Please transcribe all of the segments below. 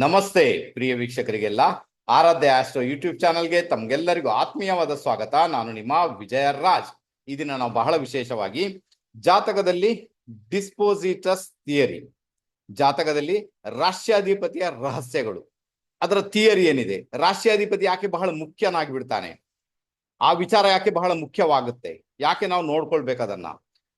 ನಮಸ್ತೆ, ಪ್ರಿಯ ವೀಕ್ಷಕರಿಗೆಲ್ಲ. ಆರಾಧ್ಯ astro YouTube ಚಾನಲ್ಗೆ ತಮ್ಗೆಲ್ಲರಿಗೂ ಆತ್ಮೀಯವಾದ ಸ್ವಾಗತ. ನಾನು ನಿಮ್ಮ ವಿಜಯ ರಾಜ್ ಈ ದಿನ ನಾವು ಬಹಳ ವಿಶೇಷವಾಗಿ ಜಾತಕದಲ್ಲಿ ಡಿಸ್ಪೋಸಿಟಸ್ ಥಿಯರಿ, ಜಾತಕದಲ್ಲಿ ರಾಷ್ಟ್ರಾಧಿಪತಿಯ ರಹಸ್ಯಗಳು. ಅದರ ಥಿಯರಿ ಏನಿದೆ? ರಾಷ್ಟ್ರಾಧಿಪತಿ ಯಾಕೆ ಬಹಳ ಮುಖ್ಯನಾಗಿ ಬಿಡ್ತಾನೆ ಆ ವಿಚಾರ ಯಾಕೆ ಬಹಳ ಮುಖ್ಯವಾಗುತ್ತೆ? ಯಾಕೆ ನಾವು ನೋಡ್ಕೊಳ್ಬೇಕು ಅದನ್ನ?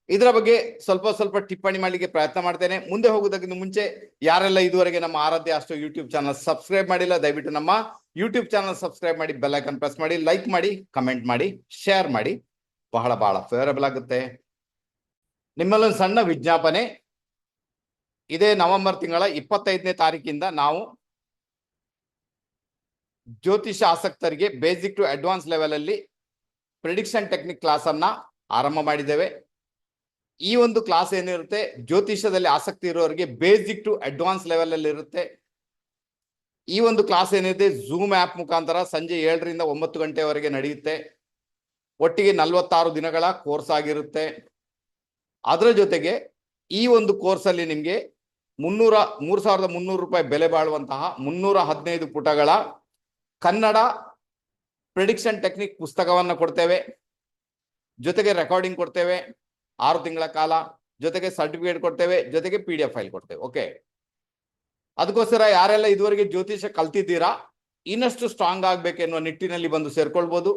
ಇದರ ಬಗ್ಗೆ ಸ್ವಲ್ಪ ಸ್ವಲ್ಪ ಟಿಪ್ಪಣಿ ಮಾಡಲಿಕ್ಕೆ ಪ್ರಯತ್ನ ಮಾಡ್ತೇನೆ. ಮುಂದೆ ಹೋಗೋದಕ್ಕಿಂತ ಮುಂಚೆ ಯಾರೆಲ್ಲ ಇದುವರೆಗೆ ನಮ್ಮ ಆರಾಧ್ಯ ಅಷ್ಟು ಯೂಟ್ಯೂಬ್ ಚಾನಲ್ ಸಬ್ಸ್ಕ್ರೈಬ್ ಮಾಡಿಲ್ಲ, ದಯವಿಟ್ಟು ನಮ್ಮ ಯೂಟ್ಯೂಬ್ ಚಾನಲ್ ಸಬ್ಸ್ಕ್ರೈಬ್ ಮಾಡಿ, ಬೆಲ್ ಐಕನ್ ಪ್ರೆಸ್ ಮಾಡಿ, ಲೈಕ್ ಮಾಡಿ, ಕಮೆಂಟ್ ಮಾಡಿ, ಶೇರ್ ಮಾಡಿ. ಬಹಳ ಬಹಳ ಫೇವರಬಲ್ ಆಗುತ್ತೆ. ನಿಮ್ಮಲ್ಲೊಂದು ಸಣ್ಣ ವಿಜ್ಞಾಪನೆ. ಇದೇ ನವೆಂಬರ್ ತಿಂಗಳ ಇಪ್ಪತ್ತೈದನೇ ತಾರೀಕಿಂದ ನಾವು ಜ್ಯೋತಿಷ ಆಸಕ್ತರಿಗೆ ಬೇಸಿಕ್ ಟು ಅಡ್ವಾನ್ಸ್ ಲೆವೆಲ್ ಅಲ್ಲಿ ಪ್ರಿಡಿಕ್ಷನ್ ಟೆಕ್ನಿಕ್ ಕ್ಲಾಸ್ ಅನ್ನ ಆರಂಭ ಮಾಡಿದ್ದೇವೆ. ಈ ಒಂದು ಕ್ಲಾಸ್ ಏನಿರುತ್ತೆ, ಜ್ಯೋತಿಷ್ಯದಲ್ಲಿ ಆಸಕ್ತಿ ಇರೋರಿಗೆ ಬೇಸಿಕ್ ಟು ಅಡ್ವಾನ್ಸ್ ಲೆವೆಲ್ ಅಲ್ಲಿ ಇರುತ್ತೆ. ಈ ಒಂದು ಕ್ಲಾಸ್ ಏನಿದೆ ಝೂಮ್ ಆಪ್ ಮುಖಾಂತರ ಸಂಜೆ ಏಳರಿಂದ ಒಂಬತ್ತು ಗಂಟೆವರೆಗೆ ನಡೆಯುತ್ತೆ. ಒಟ್ಟಿಗೆ ನಲವತ್ತಾರು ದಿನಗಳ ಕೋರ್ಸ್ ಆಗಿರುತ್ತೆ. ಅದರ ಜೊತೆಗೆ ಈ ಒಂದು ಕೋರ್ಸಲ್ಲಿ ನಿಮ್ಗೆ ಮುನ್ನೂರ, ಮೂರು ಸಾವಿರದ ಮುನ್ನೂರು ರೂಪಾಯಿ ಬೆಲೆ ಬಾಳುವಂತಹ ಮುನ್ನೂರ ಹದಿನೈದು ಪುಟಗಳ ಕನ್ನಡ ಪ್ರಿಡಿಕ್ಷನ್ ಟೆಕ್ನಿಕ್ ಪುಸ್ತಕವನ್ನು ಕೊಡ್ತೇವೆ. ಜೊತೆಗೆ ರೆಕಾರ್ಡಿಂಗ್ ಕೊಡ್ತೇವೆ. ಆರು ತಿಂಗಳ ಕಾಲ ಜೊತೆಗೆ ಸರ್ಟಿಫಿಕೇಟ್ ಕೊಡ್ತೇವೆ, ಜೊತೆಗೆ ಪಿ ಫೈಲ್ ಕೊಡ್ತೇವೆ ಓಕೆ ಅದಕ್ಕೋಸ್ಕರ ಯಾರೆಲ್ಲ ಇದುವರೆಗೆ ಜ್ಯೋತಿಷ ಕಲ್ತಿದ್ದೀರಾ, ಇನ್ನಷ್ಟು ಸ್ಟ್ರಾಂಗ್ ಆಗ್ಬೇಕೆನ್ನುವ ನಿಟ್ಟಿನಲ್ಲಿ ಬಂದು ಸೇರ್ಕೊಳ್ಬೋದು.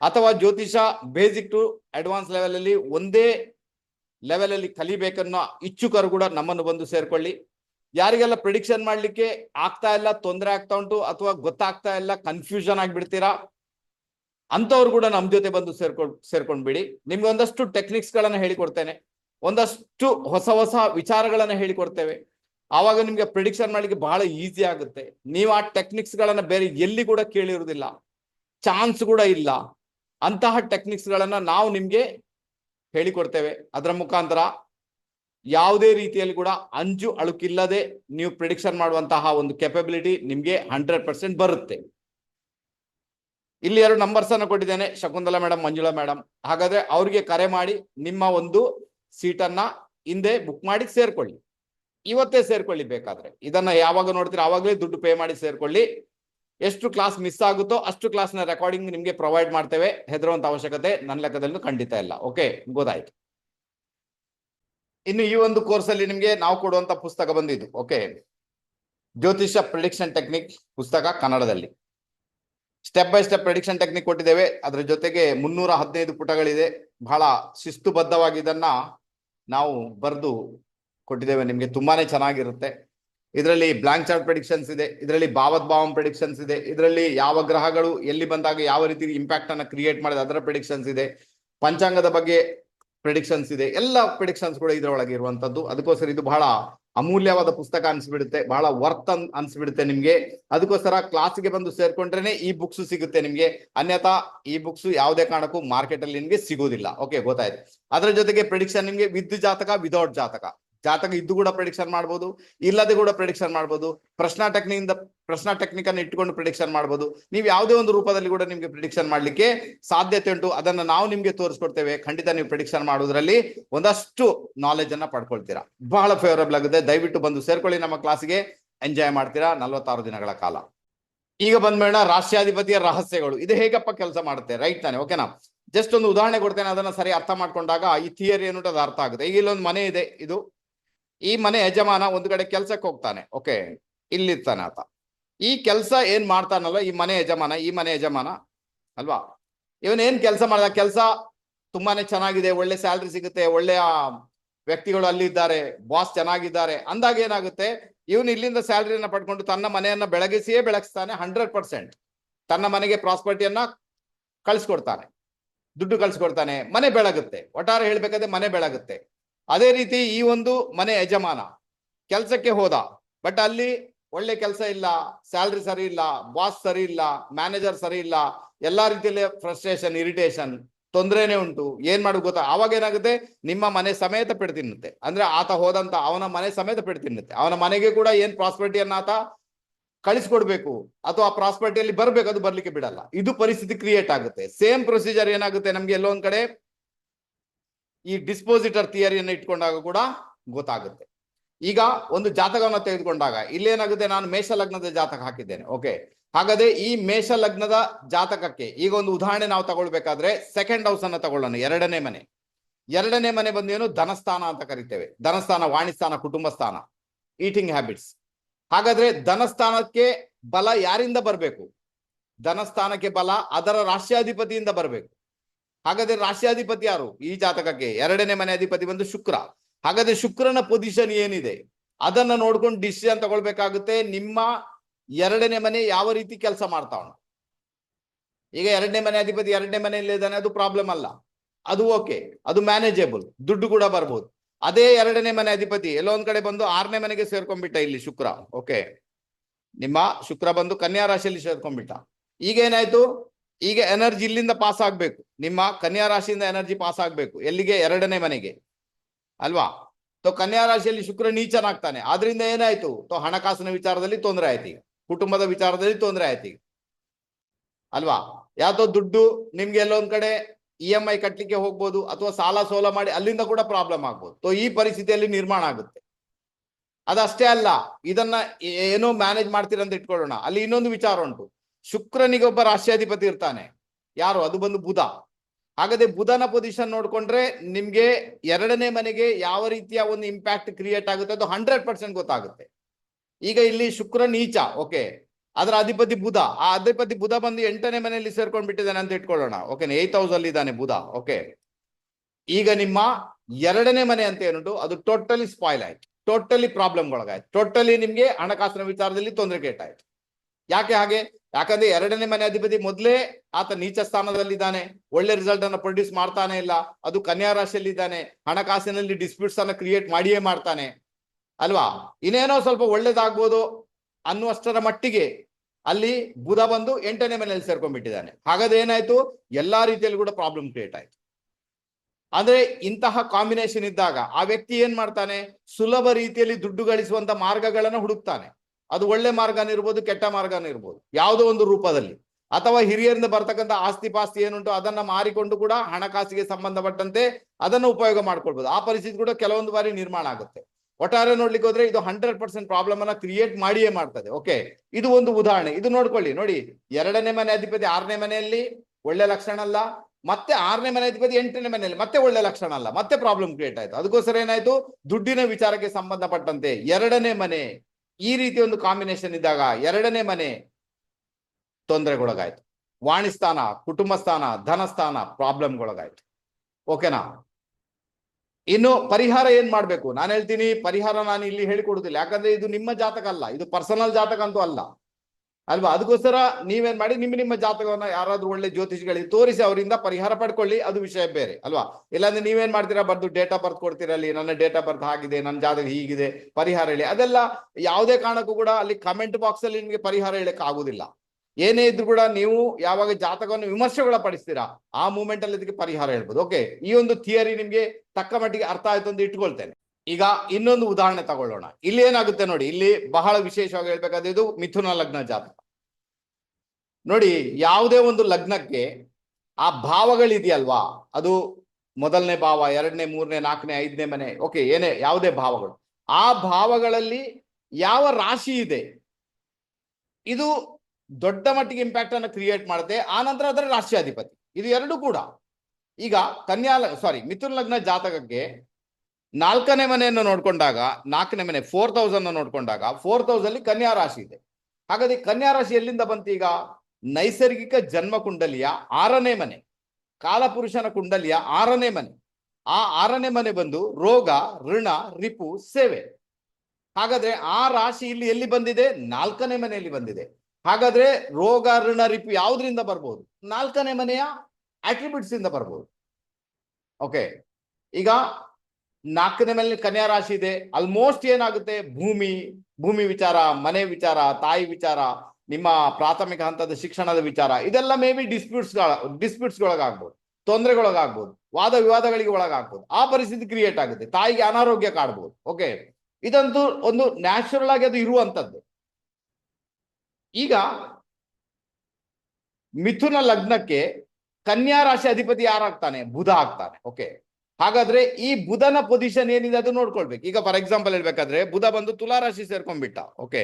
ಅಥವಾ ಜ್ಯೋತಿಷ ಬೇಸಿಕ್ ಟು ಅಡ್ವಾನ್ಸ್ ಲೆವೆಲ್ ಅಲ್ಲಿ ಒಂದೇ ಲೆವೆಲ್ ಅಲ್ಲಿ ಕಲಿಬೇಕನ್ನೋ ಇಚ್ಛುಕರು ಕೂಡ ನಮ್ಮನ್ನು ಬಂದು ಸೇರ್ಕೊಳ್ಳಿ. ಯಾರಿಗೆಲ್ಲ ಪ್ರಿಡಿಕ್ಷನ್ ಮಾಡ್ಲಿಕ್ಕೆ ಆಗ್ತಾ ಇಲ್ಲ, ತೊಂದರೆ ಆಗ್ತಾ ಉಂಟು ಅಥವಾ ಗೊತ್ತಾಗ್ತಾ ಇಲ್ಲ ಕನ್ಫ್ಯೂಷನ್ ಆಗ್ಬಿಡ್ತೀರಾ ಅಂತವ್ರು ಕೂಡ ನಮ್ ಜೊತೆ ಬಂದು ಸೇರ್ಕೊಂಡ್ ಸೇರ್ಕೊಂಡ್ಬಿಡಿ. ನಿಮ್ಗೆ ಒಂದಷ್ಟು ಟೆಕ್ನಿಕ್ಸ್ ಗಳನ್ನ ಹೇಳಿಕೊಡ್ತೇನೆ. ಒಂದಷ್ಟು ಹೊಸ ಹೊಸ ವಿಚಾರಗಳನ್ನ ಹೇಳಿಕೊಡ್ತೇವೆ. ಆವಾಗ ನಿಮ್ಗೆ ಪ್ರಿಡಿಕ್ಷನ್ ಮಾಡ್ಲಿಕ್ಕೆ ಬಹಳ ಈಸಿ ಆಗುತ್ತೆ. ನೀವು ಆ ಟೆಕ್ನಿಕ್ಸ್ ಗಳನ್ನ ಬೇರೆ ಎಲ್ಲಿ ಕೂಡ ಕೇಳಿರುವುದಿಲ್ಲ. ಚಾನ್ಸ್ ಕೂಡ ಇಲ್ಲ. ಅಂತಹ ಟೆಕ್ನಿಕ್ಸ್ ಗಳನ್ನ ನಾವು ನಿಮ್ಗೆ ಹೇಳಿಕೊಡ್ತೇವೆ. ಅದರ ಮುಖಾಂತರ ಯಾವುದೇ ರೀತಿಯಲ್ಲಿ ಕೂಡ ಅಂಜು ಅಳುಕಿಲ್ಲದೆ ನೀವು ಪ್ರಿಡಿಕ್ಷನ್ ಮಾಡುವಂತಹ ಒಂದು ಕೆಪಬಿಲಿಟಿ ನಿಮ್ಗೆ ಹಂಡ್ರೆಡ್ ಪರ್ಸೆಂಟ್ ಬರುತ್ತೆ. ಇಲ್ಲಿ ಎರಡು ನಂಬರ್ಸ್ ಅನ್ನು ಕೊಟ್ಟಿದ್ದೇನೆ, ಶಕುಂತಲಾ ಮೇಡಮ್ ಮಂಜುಳಾ ಮೇಡಮ್ ಹಾಗಾದ್ರೆ ಅವ್ರಿಗೆ ಕರೆ ಮಾಡಿ, ನಿಮ್ಮ ಒಂದು ಸೀಟನ್ನ ಹಿಂದೆ ಬುಕ್ ಮಾಡಿ ಸೇರ್ಕೊಳ್ಳಿ. ಇವತ್ತೇ ಸೇರ್ಕೊಳ್ಳಿ ಬೇಕಾದ್ರೆ. ಇದನ್ನ ಯಾವಾಗ ನೋಡ್ತೀರಾ ಆವಾಗಲೇ ದುಡ್ಡು ಪೇ ಮಾಡಿ ಸೇರ್ಕೊಳ್ಳಿ. ಎಷ್ಟು ಕ್ಲಾಸ್ ಮಿಸ್ ಆಗುತ್ತೋ ಅಷ್ಟು ಕ್ಲಾಸ್ನ ರೆಕಾರ್ಡಿಂಗ್ ನಿಮ್ಗೆ ಪ್ರೊವೈಡ್ ಮಾಡ್ತೇವೆ. ಹೆದರುವಂತ ಅವಶ್ಯಕತೆ ನನ್ನ ಲೆಕ್ಕದಲ್ಲಿ ಖಂಡಿತ ಇಲ್ಲ. ಓಕೆ ಗೊತ್ತಾಯ್ತು ಇನ್ನು ಈ ಒಂದು ಕೋರ್ಸ್ ಅಲ್ಲಿ ನಿಮ್ಗೆ ನಾವು ಕೊಡುವಂತ ಪುಸ್ತಕ ಬಂದಿದ್ದು. ಓಕೆ ಜ್ಯೋತಿಷ ಪ್ರಿಡಿಕ್ಷನ್ ಟೆಕ್ನಿಕ್ ಪುಸ್ತಕ ಕನ್ನಡದಲ್ಲಿ. Step by step prediction technique ಕೊಟ್ಟಿದ್ದೇವೆ. ಅದರ ಜೊತೆಗೆ ಮುನ್ನೂರ ಹದಿನೈದು ಪುಟಗಳಿದೆ. ಬಹಳ ಶಿಸ್ತುಬದ್ಧವಾಗಿ ಇದನ್ನ ನಾವು ಬರೆದು ಕೊಟ್ಟಿದ್ದೇವೆ. ನಿಮಗೆ ತುಂಬಾನೇ ಚೆನ್ನಾಗಿರುತ್ತೆ. ಇದರಲ್ಲಿ ಬ್ಲಾಂಕ್ ಚಾರ್ಟ್ ಪ್ರೆಡಿಕ್ಷನ್ಸ್ ಇದೆ. ಇದರಲ್ಲಿ ಭಾವತ್ ಭಾವಂ ಪ್ರೆಡಿಕ್ಷನ್ಸ್ ಇದೆ. ಇದರಲ್ಲಿ ಯಾವ ಗ್ರಹಗಳು ಎಲ್ಲಿ ಬಂದಾಗ ಯಾವ ರೀತಿ ಇಂಪ್ಯಾಕ್ಟ್ ಅನ್ನ ಕ್ರಿಯೇಟ್ ಮಾಡಿದೆ ಅದರ ಪ್ರೆಡಿಕ್ಷನ್ಸ್ ಇದೆ. ಪಂಚಾಂಗದ ಬಗ್ಗೆ ಪ್ರಿಡಿಕ್ಷನ್ಸ್ ಇದೆ. ಎಲ್ಲ ಪ್ರಿಡಿಕ್ಷನ್ಸ್ ಕೂಡ ಇದರೊಳಗೆ ಇರುವಂತದ್ದು. ಅದಕ್ಕೋಸ್ಕರ ಇದು ಬಹಳ ಅಮೂಲ್ಯವಾದ ಪುಸ್ತಕ ಅನ್ಸ್ಬಿಡುತ್ತೆ. ಬಹಳ ವರ್ತ್ ಅನ್, ಅನ್ಸ್ಬಿಡುತ್ತೆ ನಿಮ್ಗೆ. ಅದಕ್ಕೋಸ್ಕರ ಕ್ಲಾಸ್ಗೆ ಬಂದು ಸೇರ್ಕೊಂಡ್ರೇನೆ ಈ ಬುಕ್ಸ್ ಸಿಗುತ್ತೆ ನಿಮ್ಗೆ. ಅನ್ಯಥಾ ಈ ಬುಕ್ಸ್ ಯಾವುದೇ ಕಾರಣಕ್ಕೂ ಮಾರ್ಕೆಟ್ ಅಲ್ಲಿ ನಿಮ್ಗೆ ಸಿಗೋದಿಲ್ಲ. ಓಕೆ ಗೊತ್ತಾಯ್ತು. ಅದರ ಜೊತೆಗೆ ಪ್ರಿಡಿಕ್ಷನ್ ನಿಮ್ಗೆ ವಿದ್ ಜಾತಕ ವಿದೌಟ್ ಜಾತಕ. ಜಾತಕ ಇದ್ದು ಕೂಡ ಪ್ರಿಡಿಕ್ಷನ್ ಮಾಡ್ಬೋದು, ಇಲ್ಲದೆ ಕೂಡ ಪ್ರಿಡಿಕ್ಷನ್ ಮಾಡ್ಬೋದು, ಪ್ರಶ್ನಾ ಟೆಕ್ನಿಕ್ ಪ್ರಶ್ನಾ ಟೆಕ್ನಿಕ್ ಅನ್ನು ಇಟ್ಕೊಂಡು ಪ್ರಿಡಿಕ್ಷನ್ ಮಾಡ್ಬೋದು. ನೀವು ಯಾವುದೇ ಒಂದು ರೂಪದಲ್ಲಿ ಕೂಡ ನಿಮ್ಗೆ ಪ್ರಿಡಿಕ್ಷನ್ ಮಾಡ್ಲಿಕ್ಕೆ ಸಾಧ್ಯತೆ ಉಂಟು. ಅದನ್ನ ನಾವು ನಿಮ್ಗೆ ತೋರಿಸ್ಕೊಡ್ತೇವೆ. ಖಂಡಿತ ನೀವು ಪ್ರಿಡಿಕ್ಷನ್ ಮಾಡೋದ್ರಲ್ಲಿ ಒಂದಷ್ಟು ನಾಲೆಜ್ ಅನ್ನ ಪಡ್ಕೊಳ್ತೀರಾ. ಬಹಳ ಫೇವರಬಲ್ ಆಗುತ್ತೆ. ದಯವಿಟ್ಟು ಬಂದು ಸೇರ್ಕೊಳ್ಳಿ ನಮ್ಮ ಕ್ಲಾಸ್ಗೆ ಎಂಜಾಯ್ ಮಾಡ್ತೀರಾ? ನಲ್ವತ್ತಾರು ದಿನಗಳ ಕಾಲ. ಈಗ ಬಂದ್ಮೇಣ ರಾಷ್ಟ್ರಾಧಿಪತಿಯ ರಹಸ್ಯಗಳು. ಇದು ಹೇಗಪ್ಪ ಕೆಲಸ ಮಾಡುತ್ತೆ? ರೈಟ್ ತಾನೆ ಓಕೆನಾ ಜಸ್ಟ್ ಒಂದು ಉದಾಹರಣೆ ಕೊಡ್ತೇನೆ, ಅದನ್ನ ಸರಿ ಅರ್ಥ ಮಾಡ್ಕೊಂಡಾಗ ಈ ಥಿಯರಿ ಅನ್ನೋದು ಅದು ಅರ್ಥ ಆಗುತ್ತೆ. ಈಗ ಇಲ್ಲೊಂದು ಮನೆ ಇದೆ, ಇದು ಈ ಮನೆ ಯಜಮಾನ ಒಂದು ಕಡೆ ಕೆಲ್ಸಕ್ಕೆ ಹೋಗ್ತಾನೆ. ಓಕೆ ಇಲ್ಲಿರ್ತಾನೆ ಆತ. ಈ ಕೆಲಸ ಏನ್ ಮಾಡ್ತಾನಲ್ಲ ಈ ಮನೆ ಯಜಮಾನ, ಈ ಮನೆ ಯಜಮಾನ, ಅಲ್ವಾ? ಇವನ್ ಏನ್ ಕೆಲಸ ಮಾಡ್ದ? ಕೆಲಸ ತುಂಬಾನೇ ಚೆನ್ನಾಗಿದೆ, ಒಳ್ಳೆ ಸ್ಯಾಲ್ರಿ ಸಿಗುತ್ತೆ, ಒಳ್ಳೆಯ ವ್ಯಕ್ತಿಗಳು ಅಲ್ಲಿದ್ದಾರೆ ಬಾಸ್ ಚೆನ್ನಾಗಿದ್ದಾರೆ. ಅಂದಾಗ ಏನಾಗುತ್ತೆ? ಇವನು ಇಲ್ಲಿಂದ ಸ್ಯಾಲ್ರಿಯನ್ನ ಪಡ್ಕೊಂಡು ತನ್ನ ಮನೆಯನ್ನ ಬೆಳಗಿಸಿಯೇ ಬೆಳಗಿಸ್ತಾನೆ ಹಂಡ್ರೆಡ್ ಪರ್ಸೆಂಟ್ ತನ್ನ ಮನೆಗೆ ಪ್ರಾಸ್ಪರ್ಟಿಯನ್ನ ಕಳಿಸ್ಕೊಡ್ತಾನೆ. ದುಡ್ಡು ಕಳಿಸ್ಕೊಡ್ತಾನೆ. ಮನೆ ಬೆಳಗುತ್ತೆ. ಒಟ್ಟಾರೆ ಹೇಳ್ಬೇಕಾದ್ರೆ ಮನೆ ಬೆಳಗುತ್ತೆ. ಅದೇ ರೀತಿ ಈ ಒಂದು ಮನೆ ಯಜಮಾನ ಕೆಲಸಕ್ಕೆ ಹೋದ ಬಟ್ ಅಲ್ಲಿ ಒಳ್ಳೆ ಕೆಲಸ ಇಲ್ಲ ಸ್ಯಾಲ್ರಿ ಸರಿ ಇಲ್ಲ ಬಾಸ್ ಸರಿ ಇಲ್ಲ ಮ್ಯಾನೇಜರ್ ಸರಿ ಇಲ್ಲ, ಎಲ್ಲಾ ರೀತಿಯಲ್ಲಿ ಫ್ರಸ್ಟ್ರೇಷನ್ ಇರಿಟೇಷನ್ ತೊಂದರೆನೆ ಉಂಟು. ಏನ್ ಮಾಡೋದು ಗೊತ್ತಾ? ಅವಾಗ ಏನಾಗುತ್ತೆ? ನಿಮ್ಮ ಮನೆ ಸಮೇತ ತಿನ್ನುತ್ತೆ. ಅಂದ್ರೆ ಆತ ಹೋದಂತ ಅವನ ಮನೆ ಸಮೇತ ತಿನ್ನುತ್ತೆ. ಅವನ ಮನೆಗೆ ಕೂಡ ಏನ್ ಪ್ರಾಸ್ಪರ್ಟಿಯನ್ನ ಆತ ಕಳಿಸ್ಕೊಡ್ಬೇಕು, ಅಥವಾ ಆ ಪ್ರಾಸ್ಪರ್ಟಿಯಲ್ಲಿ ಬರ್ಬೇಕು, ಅದು ಬರ್ಲಿಕ್ಕೆ ಬಿಡಲ್ಲ. ಇದು ಪರಿಸ್ಥಿತಿ ಕ್ರಿಯೇಟ್ ಆಗುತ್ತೆ. ಸೇಮ್ ಪ್ರೊಸೀಜರ್ ಏನಾಗುತ್ತೆ ನಮ್ಗೆ ಎಲ್ಲೋ ಒಂದ್ ಕಡೆ? ಈ ಡಿಸ್ಪೋಸಿಟರ್ ಥಿಯರಿಯನ್ನು ಇಟ್ಕೊಂಡಾಗ ಕೂಡ ಗೊತ್ತಾಗುತ್ತೆ. ಈಗ ಒಂದು ಜಾತಕವನ್ನು ತೆಗೆದುಕೊಂಡಾಗ ಇಲ್ಲೇನಾಗುತ್ತೆ, ನಾನು ಮೇಷ ಲಗ್ನದ ಜಾತಕ ಹಾಕಿದ್ದೇನೆ. ಓಕೆ ಹಾಗಾದ್ರೆ ಈ ಮೇಷ ಲಗ್ನದ ಜಾತಕಕ್ಕೆ ಈಗ ಒಂದು ಉದಾಹರಣೆ ನಾವು ತಗೊಳ್ಬೇಕಾದ್ರೆ ಸೆಕೆಂಡ್ ಹೌಸ್ ಅನ್ನ ತಗೊಳ್ಳೋಣ, ಎರಡನೇ ಮನೆ. ಎರಡನೇ ಮನೆ ಬಂದು ಏನು? ಧನಸ್ಥಾನ ಅಂತ ಕರಿತೇವೆ. ಧನಸ್ಥಾನ, ವಾಣಿಸ್ಥಾನ ಕುಟುಂಬ ಸ್ಥಾನ ಈಟಿಂಗ್ ಹ್ಯಾಬಿಟ್ಸ್ ಹಾಗಾದ್ರೆ ಧನಸ್ಥಾನಕ್ಕೆ ಬಲ ಯಾರಿಂದ ಬರಬೇಕು? ಧನಸ್ಥಾನಕ್ಕೆ ಬಲ ಅದರ ರಾಷ್ಟ್ರಾಧಿಪತಿಯಿಂದ ಬರಬೇಕು. ಹಾಗಾದ್ರೆ ರಾಷ್ಟ್ರಾಧಿಪತಿ ಯಾರು ಈ ಜಾತಕಕ್ಕೆ? ಎರಡನೇ ಮನೆ ಅಧಿಪತಿ ಬಂದು ಶುಕ್ರ. ಹಾಗಾದ್ರೆ ಶುಕ್ರನ ಪೊಸಿಷನ್ ಏನಿದೆ? ಅದನ್ನ ನೋಡ್ಕೊಂಡು ಡಿಸಿಷನ್ ತಗೊಳ್ಬೇಕಾಗುತ್ತೆ. ನಿಮ್ಮ ಎರಡನೇ ಮನೆ ಯಾವ ರೀತಿ ಕೆಲಸ ಮಾಡ್ತಾವಣ ಈಗ ಎರಡನೇ ಮನೆ ಅಧಿಪತಿ ಎರಡನೇ ಮನೆಯಲ್ಲಿ ಇದ್ದಾನೆ, ಅದು ಪ್ರಾಬ್ಲಮ್ ಅಲ್ಲ. ಅದು ಓಕೆ ಅದು ಮ್ಯಾನೇಜೇಬಲ್ ದುಡ್ಡು ಕೂಡ ಬರ್ಬೋದು. ಅದೇ ಎರಡನೇ ಮನೆ ಅಧಿಪತಿ ಎಲ್ಲೋ ಒಂದ್ ಕಡೆ ಬಂದು ಆರನೇ ಮನೆಗೆ ಸೇರ್ಕೊಂಡ್ಬಿಟ್ಟ ಇಲ್ಲಿ ಶುಕ್ರ ಓಕೆ ನಿಮ್ಮ ಶುಕ್ರ ಬಂದು ಕನ್ಯಾ ರಾಶಿಯಲ್ಲಿ ಸೇರ್ಕೊಂಡ್ಬಿಟ್ಟ. ಈಗ ಏನಾಯ್ತು? ಈಗ ಎನರ್ಜಿ ಇಲ್ಲಿಂದ ಪಾಸ್ ಆಗ್ಬೇಕು. ನಿಮ್ಮ ಕನ್ಯಾ ರಾಶಿಯಿಂದ ಎನರ್ಜಿ ಪಾಸ್ ಆಗಬೇಕು. ಎಲ್ಲಿಗೆ? ಎರಡನೇ ಮನೆಗೆ. ಅಲ್ವಾ? ತೋ ಕನ್ಯಾ ರಾಶಿಯಲ್ಲಿ ಶುಕ್ರ ನೀಚನಾಗ್ತಾನೆ. ಆದ್ರಿಂದ ಏನಾಯ್ತು? ತೋ ಹಣಕಾಸಿನ ವಿಚಾರದಲ್ಲಿ ತೊಂದರೆ ಆಯ್ತು ಕುಟುಂಬದ ವಿಚಾರದಲ್ಲಿ ತೊಂದರೆ ಆಯ್ತು ಅಲ್ವಾ? ಯಾವ್ದೋ ದುಡ್ಡು ನಿಮ್ಗೆ ಎಲ್ಲೊಂದ್ ಕಡೆ ಇ ಎಂ ಐ ಕಟ್ಲಿಕ್ಕೆ ಹೋಗ್ಬೋದು, ಅಥವಾ ಸಾಲ ಸೋಲ ಮಾಡಿ ಅಲ್ಲಿಂದ ಕೂಡ ಪ್ರಾಬ್ಲಮ್ ಆಗ್ಬೋದು. ತೋ ಈ ಪರಿಸ್ಥಿತಿಯಲ್ಲಿ ನಿರ್ಮಾಣ ಆಗುತ್ತೆ. ಅದಷ್ಟೇ ಅಲ್ಲ, ಇದನ್ನ ಏನೋ ಮ್ಯಾನೇಜ್ ಮಾಡ್ತೀರಂತ ಇಟ್ಕೊಳ್ಳೋಣ. ಅಲ್ಲಿ ಇನ್ನೊಂದು ವಿಚಾರ ಉಂಟು. ಶುಕ್ರನಿಗೆ ಒಬ್ಬ ರಾಷ್ಟ್ರಾಧಿಪತಿ ಇರ್ತಾನೆ. ಯಾರು? ಅದು ಬಂದು ಬುಧ. ಹಾಗಾದ್ರೆ ಬುಧನ ಪೊಸಿಷನ್ ನೋಡ್ಕೊಂಡ್ರೆ ನಿಮ್ಗೆ ಎರಡನೇ ಮನೆಗೆ ಯಾವ ರೀತಿಯ ಒಂದು ಇಂಪ್ಯಾಕ್ಟ್ ಕ್ರಿಯೇಟ್ ಆಗುತ್ತೆ ಅದು ಹಂಡ್ರೆಡ್ ಪರ್ಸೆಂಟ್ ಗೊತ್ತಾಗುತ್ತೆ. ಈಗ ಇಲ್ಲಿ ಶುಕ್ರ ನೀಚ ಓಕೆ ಅದರ ಅಧಿಪತಿ ಬುಧ, ಆ ಅಧಿಪತಿ ಬುಧ ಬಂದು ಎಂಟನೇ ಮನೆಯಲ್ಲಿ ಸೇರ್ಕೊಂಡ್ ಬಿಟ್ಟಿದ್ದಾನೆ ಅಂತ ಇಟ್ಕೊಳ್ಳೋಣ. ಓಕೆ ಏತ್ ಹೌಸ್ ಅಲ್ಲಿ ಇದ್ದಾನೆ ಬುಧ ಓಕೆ ಈಗ ನಿಮ್ಮ ಎರಡನೇ ಮನೆ ಅಂತ ಏನುಂಟು, ಅದು ಟೋಟಲಿ ಸ್ಪಾಯ್ಲ್ ಆಯ್ತು ಟೋಟಲಿ ಪ್ರಾಬ್ಲಮ್ಗೊಳಗಾಯ್ತು ಟೋಟಲಿ ನಿಮ್ಗೆ ಹಣಕಾಸಿನ ವಿಚಾರದಲ್ಲಿ ತೊಂದರೆ ಕೇಟಾಯ್ತು ಯಾಕೆ ಹಾಗೆ? ಯಾಕಂದ್ರೆ ಎರಡನೇ ಮನೆ ಅಧಿಪತಿ ಮೊದಲೇ ಆತ ನೀಚ ಸ್ಥಾನದಲ್ಲಿದ್ದಾನೆ. ಒಳ್ಳೆ ರಿಸಲ್ಟ್ ಅನ್ನು ಪ್ರೊಡ್ಯೂಸ್ ಮಾಡ್ತಾನೆ ಇಲ್ಲ. ಅದು ಕನ್ಯಾ ರಾಶಿಯಲ್ಲಿ ಇದ್ದಾನೆ ಹಣಕಾಸಿನಲ್ಲಿ ಡಿಸ್ಪ್ಯೂಟ್ಸ್ ಅನ್ನ ಕ್ರಿಯೇಟ್ ಮಾಡಿಯೇ ಮಾಡ್ತಾನೆ. ಅಲ್ವಾ? ಇನ್ನೇನೋ ಸ್ವಲ್ಪ ಒಳ್ಳೇದಾಗ್ಬೋದು ಅನ್ನುವಷ್ಟರ ಮಟ್ಟಿಗೆ ಅಲ್ಲಿ ಬುಧ ಬಂದು ಎಂಟನೇ ಮನೆಯಲ್ಲಿ ಸೇರ್ಕೊಂಡ್ಬಿಟ್ಟಿದ್ದಾನೆ. ಹಾಗಾದ್ರೆ ಏನಾಯ್ತು? ಎಲ್ಲಾ ರೀತಿಯಲ್ಲಿ ಕೂಡ ಪ್ರಾಬ್ಲಮ್ ಕ್ರಿಯೇಟ್ ಆಯ್ತು. ಅಂದ್ರೆ ಇಂತಹ ಕಾಂಬಿನೇಷನ್ ಇದ್ದಾಗ ಆ ವ್ಯಕ್ತಿ ಏನ್ ಮಾಡ್ತಾನೆ? ಸುಲಭ ರೀತಿಯಲ್ಲಿ ದುಡ್ಡು ಗಳಿಸುವಂತ ಮಾರ್ಗಗಳನ್ನ ಹುಡುಕ್ತಾನೆ. ಅದು ಒಳ್ಳೆ ಮಾರ್ಗನ ಇರ್ಬೋದು, ಕೆಟ್ಟ ಮಾರ್ಗನ ಇರ್ಬೋದು. ಯಾವುದೋ ಒಂದು ರೂಪದಲ್ಲಿ. ಅಥವಾ ಹಿರಿಯರಿಂದ ಬರ್ತಕ್ಕಂಥ ಆಸ್ತಿ ಪಾಸ್ತಿ ಏನುಂಟು ಅದನ್ನ ಮಾರಿಕೊಂಡು ಕೂಡ ಹಣಕಾಸಿಗೆ ಸಂಬಂಧಪಟ್ಟಂತೆ ಅದನ್ನ ಉಪಯೋಗ ಮಾಡ್ಕೊಳ್ಬೋದು. ಆ ಪರಿಸ್ಥಿತಿ ಕೂಡ ಕೆಲವೊಂದು ಬಾರಿ ನಿರ್ಮಾಣ ಆಗುತ್ತೆ. ಒಟ್ಟಾರೆ ನೋಡ್ಲಿಕ್ಕೆ ಹೋದ್ರೆ ಇದು ಹಂಡ್ರೆಡ್ ಪರ್ಸೆಂಟ್ ಪ್ರಾಬ್ಲಮ್ ಅನ್ನ ಕ್ರಿಯೇಟ್ ಮಾಡಿಯೇ ಮಾಡ್ತದೆ. ಓಕೆ ಇದು ಒಂದು ಉದಾಹರಣೆ. ಇದು ನೋಡ್ಕೊಳ್ಳಿ. ನೋಡಿ, ಎರಡನೇ ಮನೆ ಅಧಿಪತಿ ಆರನೇ ಮನೆಯಲ್ಲಿ ಒಳ್ಳೆ ಲಕ್ಷಣ ಅಲ್ಲ. ಮತ್ತೆ ಆರನೇ ಮನೆ ಅಧಿಪತಿ ಎಂಟನೇ ಮನೆಯಲ್ಲಿ ಮತ್ತೆ ಒಳ್ಳೆ ಲಕ್ಷಣ ಅಲ್ಲ. ಮತ್ತೆ ಪ್ರಾಬ್ಲಮ್ ಕ್ರಿಯೇಟ್ ಆಯ್ತು. ಅದಕ್ಕೋಸ್ಕರ ಏನಾಯ್ತು? ದುಡ್ಡಿನ ವಿಚಾರಕ್ಕೆ ಸಂಬಂಧಪಟ್ಟಂತೆ ಎರಡನೇ ಮನೆ ಈ ರೀತಿ ಒಂದು ಕಾಂಬಿನೇಷನ್ ಇದ್ದಾಗ ಎರಡನೇ ಮನೆ ತೊಂದರೆಗೊಳಗಾಯ್ತು. ವಾಣಿಸ್ಥಾನ ಕುಟುಂಬ ಸ್ಥಾನ ಧನಸ್ಥಾನ ಪ್ರಾಬ್ಲಮ್ಗೊಳಗಾಯ್ತು ಓಕೆನಾ ಇನ್ನು ಪರಿಹಾರ ಏನ್ ಮಾಡ್ಬೇಕು? ನಾನು ಹೇಳ್ತೀನಿ ಪರಿಹಾರ ನಾನು ಇಲ್ಲಿ ಹೇಳಿಕೊಡುದಿಲ್ಲ. ಯಾಕಂದ್ರೆ ಇದು ನಿಮ್ಮ ಜಾತಕ ಅಲ್ಲ. ಇದು ಪರ್ಸನಲ್ ಜಾತಕ ಅಂತೂ ಅಲ್ಲ. ಅಲ್ವಾ? ಅದಕ್ಕೋಸ್ಕರ ನೀವೇನ್ ಮಾಡಿ, ನಿಮ್ಮ ನಿಮ್ಮ ಜಾತಕವನ್ನ ಯಾರಾದ್ರೂ ಒಳ್ಳೆ ಜ್ಯೋತಿಷಿಗಳಿಗೆ ತೋರಿಸಿ ಅವರಿಂದ ಪರಿಹಾರ ಪಡ್ಕೊಳ್ಳಿ, ಅದು ವಿಷಯ ಬೇರೆ, ಅಲ್ವಾ? ಇಲ್ಲಾಂದ್ರೆ ನೀವೇನ್ ಮಾಡ್ತೀರಾ? ಬರ್ದು ಡೇಟ್ ಆಫ್ ಬರ್ತ್ ಕೊಡ್ತೀರಾ ಅಲ್ಲಿ ನನ್ನ ಡೇಟ್ ಆಫ್ ಬರ್ತ್ ಆಗಿದೆ, ನನ್ನ ಜಾತಕ ಹೀಗಿದೆ, ಪರಿಹಾರ ಹೇಳಿ. ಅದೆಲ್ಲ ಯಾವುದೇ ಕಾರಣಕ್ಕೂ ಕೂಡ ಅಲ್ಲಿ ಕಮೆಂಟ್ ಬಾಕ್ಸ್ ಅಲ್ಲಿ ನಿಮಗೆ ಪರಿಹಾರ ಹೇಳಕ್ ಆಗುದಿಲ್ಲ. ಏನೇ ಇದ್ರು ಕೂಡ ನೀವು ಯಾವಾಗ ಜಾತಕವನ್ನು ವಿಮರ್ಶೆಗಳ ಪಡಿಸ್ತೀರಾ ಆ ಮೂಮೆಂಟ್ ಅಲ್ಲಿ ಇದಕ್ಕೆ ಪರಿಹಾರ ಹೇಳ್ಬೋದು. ಓಕೆ ಈ ಒಂದು ಥಿಯರಿ ನಿಮ್ಗೆ ತಕ್ಕ ಮಟ್ಟಿಗೆ ಅರ್ಥ ಆಯ್ತು ಅಂತ ಇಟ್ಕೊಳ್ತೇನೆ. ಈಗ ಇನ್ನೊಂದು ಉದಾಹರಣೆ ತಗೊಳ್ಳೋಣ. ಇಲ್ಲಿ ಏನಾಗುತ್ತೆ ನೋಡಿ, ಇಲ್ಲಿ ಬಹಳ ವಿಶೇಷವಾಗಿ ಹೇಳ್ಬೇಕಾದ್ರೆ ಇದು ಮಿಥುನ ಲಗ್ನ ಜಾತಕ. ನೋಡಿ, ಯಾವುದೇ ಒಂದು ಲಗ್ನಕ್ಕೆ ಆ ಭಾವಗಳಿದೆಯಲ್ವಾ? ಅದು ಮೊದಲನೇ ಭಾವ, ಎರಡನೇ, ಮೂರನೇ, ನಾಲ್ಕನೇ, ಐದನೇ ಮನೆ. ಓಕೆ, ಏನೇ, ಯಾವುದೇ ಭಾವಗಳು. ಆ ಭಾವಗಳಲ್ಲಿ ಯಾವ ರಾಶಿ ಇದೆ? ಇದು ದೊಡ್ಡ ಮಟ್ಟಿಗೆ ಇಂಪ್ಯಾಕ್ಟ್ ಅನ್ನು ಕ್ರಿಯೇಟ್ ಮಾಡುತ್ತೆ. ಆ ನಂತರ ಅದರ ರಾಷ್ಟ್ರಾಧಿಪತಿ. ಇದು ಎರಡು ಕೂಡ. ಈಗ ಕನ್ಯಾ ಸಾರಿ ಮಿಥುನ್ ಲಗ್ನ ಜಾತಕಕ್ಕೆ ನಾಲ್ಕನೇ ಮನೆಯನ್ನು ನೋಡ್ಕೊಂಡಾಗ, ನಾಲ್ಕನೇ ಮನೆ ಫೋರ್ ತೌಸಂಡ್ ನೋಡ್ಕೊಂಡಾಗ ಫೋರ್ ತೌಸಂಡ್ ಅಲ್ಲಿ ಕನ್ಯಾ ರಾಶಿ ಇದೆ. ಹಾಗಾದ್ರೆ ಕನ್ಯಾ ರಾಶಿ ಎಲ್ಲಿಂದ ಬಂತು ಈಗ? ನೈಸರ್ಗಿಕ ಜನ್ಮ ಕುಂಡಲಿಯ ಆರನೇ ಮನೆ ಕಾಲಪುರುಷನ ಕುಂಡಲಿಯ ಆರನೇ ಮನೆ. ಆ ಆರನೇ ಮನೆ ಬಂದು ರೋಗ, ಋಣ, ರಿಪು, ಸೇವೆ. ಹಾಗಾದ್ರೆ ಆ ರಾಶಿ ಇಲ್ಲಿ ಎಲ್ಲಿ ಬಂದಿದೆ? ನಾಲ್ಕನೇ ಮನೆಯಲ್ಲಿ ಬಂದಿದೆ. ಹಾಗಾದ್ರೆ ರೋಗ, ಋಣ, ರಿಪು ಯಾವ್ದ್ರಿಂದ ಬರ್ಬೋದು? ನಾಲ್ಕನೇ ಮನೆಯ ಅಟ್ರಿಬ್ಯೂಟ್ಸ್ ಇಂದ ಬರ್ಬೋದು. ಓಕೆ ಈಗ ನಾಲ್ಕನೇ ಮನೆಯಲ್ಲಿ ಕನ್ಯಾ ರಾಶಿ ಇದೆ. ಆಲ್ಮೋಸ್ಟ್ ಏನಾಗುತ್ತೆ? ಭೂಮಿ ಭೂಮಿ ವಿಚಾರ, ಮನೆ ವಿಚಾರ, ತಾಯಿ ವಿಚಾರ ನಿಮ್ಮ ಪ್ರಾಥಮಿಕ ಹಂತದ ಶಿಕ್ಷಣದ ವಿಚಾರ, ಇದೆಲ್ಲ ಮೇ ಬಿ ಡಿಸ್ಪ್ಯೂಟ್ಸ್ ಡಿಸ್ಪ್ಯೂಟ್ಸ್ ಒಳಗಾಗ್ಬೋದು ತೊಂದರೆಗೊಳಗಾಗ್ಬೋದು, ವಾದ ವಿವಾದಗಳಿಗೆ ಒಳಗಾಗ್ಬೋದು, ಆ ಪರಿಸ್ಥಿತಿ ಕ್ರಿಯೇಟ್ ಆಗುತ್ತೆ. ತಾಯಿಗೆ ಅನಾರೋಗ್ಯ ಕಾಡ್ಬೋದು ಓಕೆ ಇದಂತೂ ಒಂದು ನ್ಯಾಚುರಲ್ ಆಗಿ ಅದು ಇರುವಂತದ್ದು. ಈಗ ಮಿಥುನ ಲಗ್ನಕ್ಕೆ ಕನ್ಯಾ ರಾಶಿ ಅಧಿಪತಿ ಯಾರಾಗ್ತಾನೆ? ಬುಧ ಆಗ್ತಾನೆ ಓಕೆ ಹಾಗಾದ್ರೆ ಈ ಬುಧನ ಪೊಸಿಷನ್ ಏನಿದೆ ಅದು ನೋಡ್ಕೊಳ್ಬೇಕು. ಈಗ ಫಾರ್ ಎಕ್ಸಾಂಪಲ್ ಹೇಳ್ಬೇಕಾದ್ರೆ ಬುಧ ಬಂದು ತುಲಾ ರಾಶಿ ಸೇರ್ಕೊಂಡ್ಬಿಟ್ಟ ಓಕೆ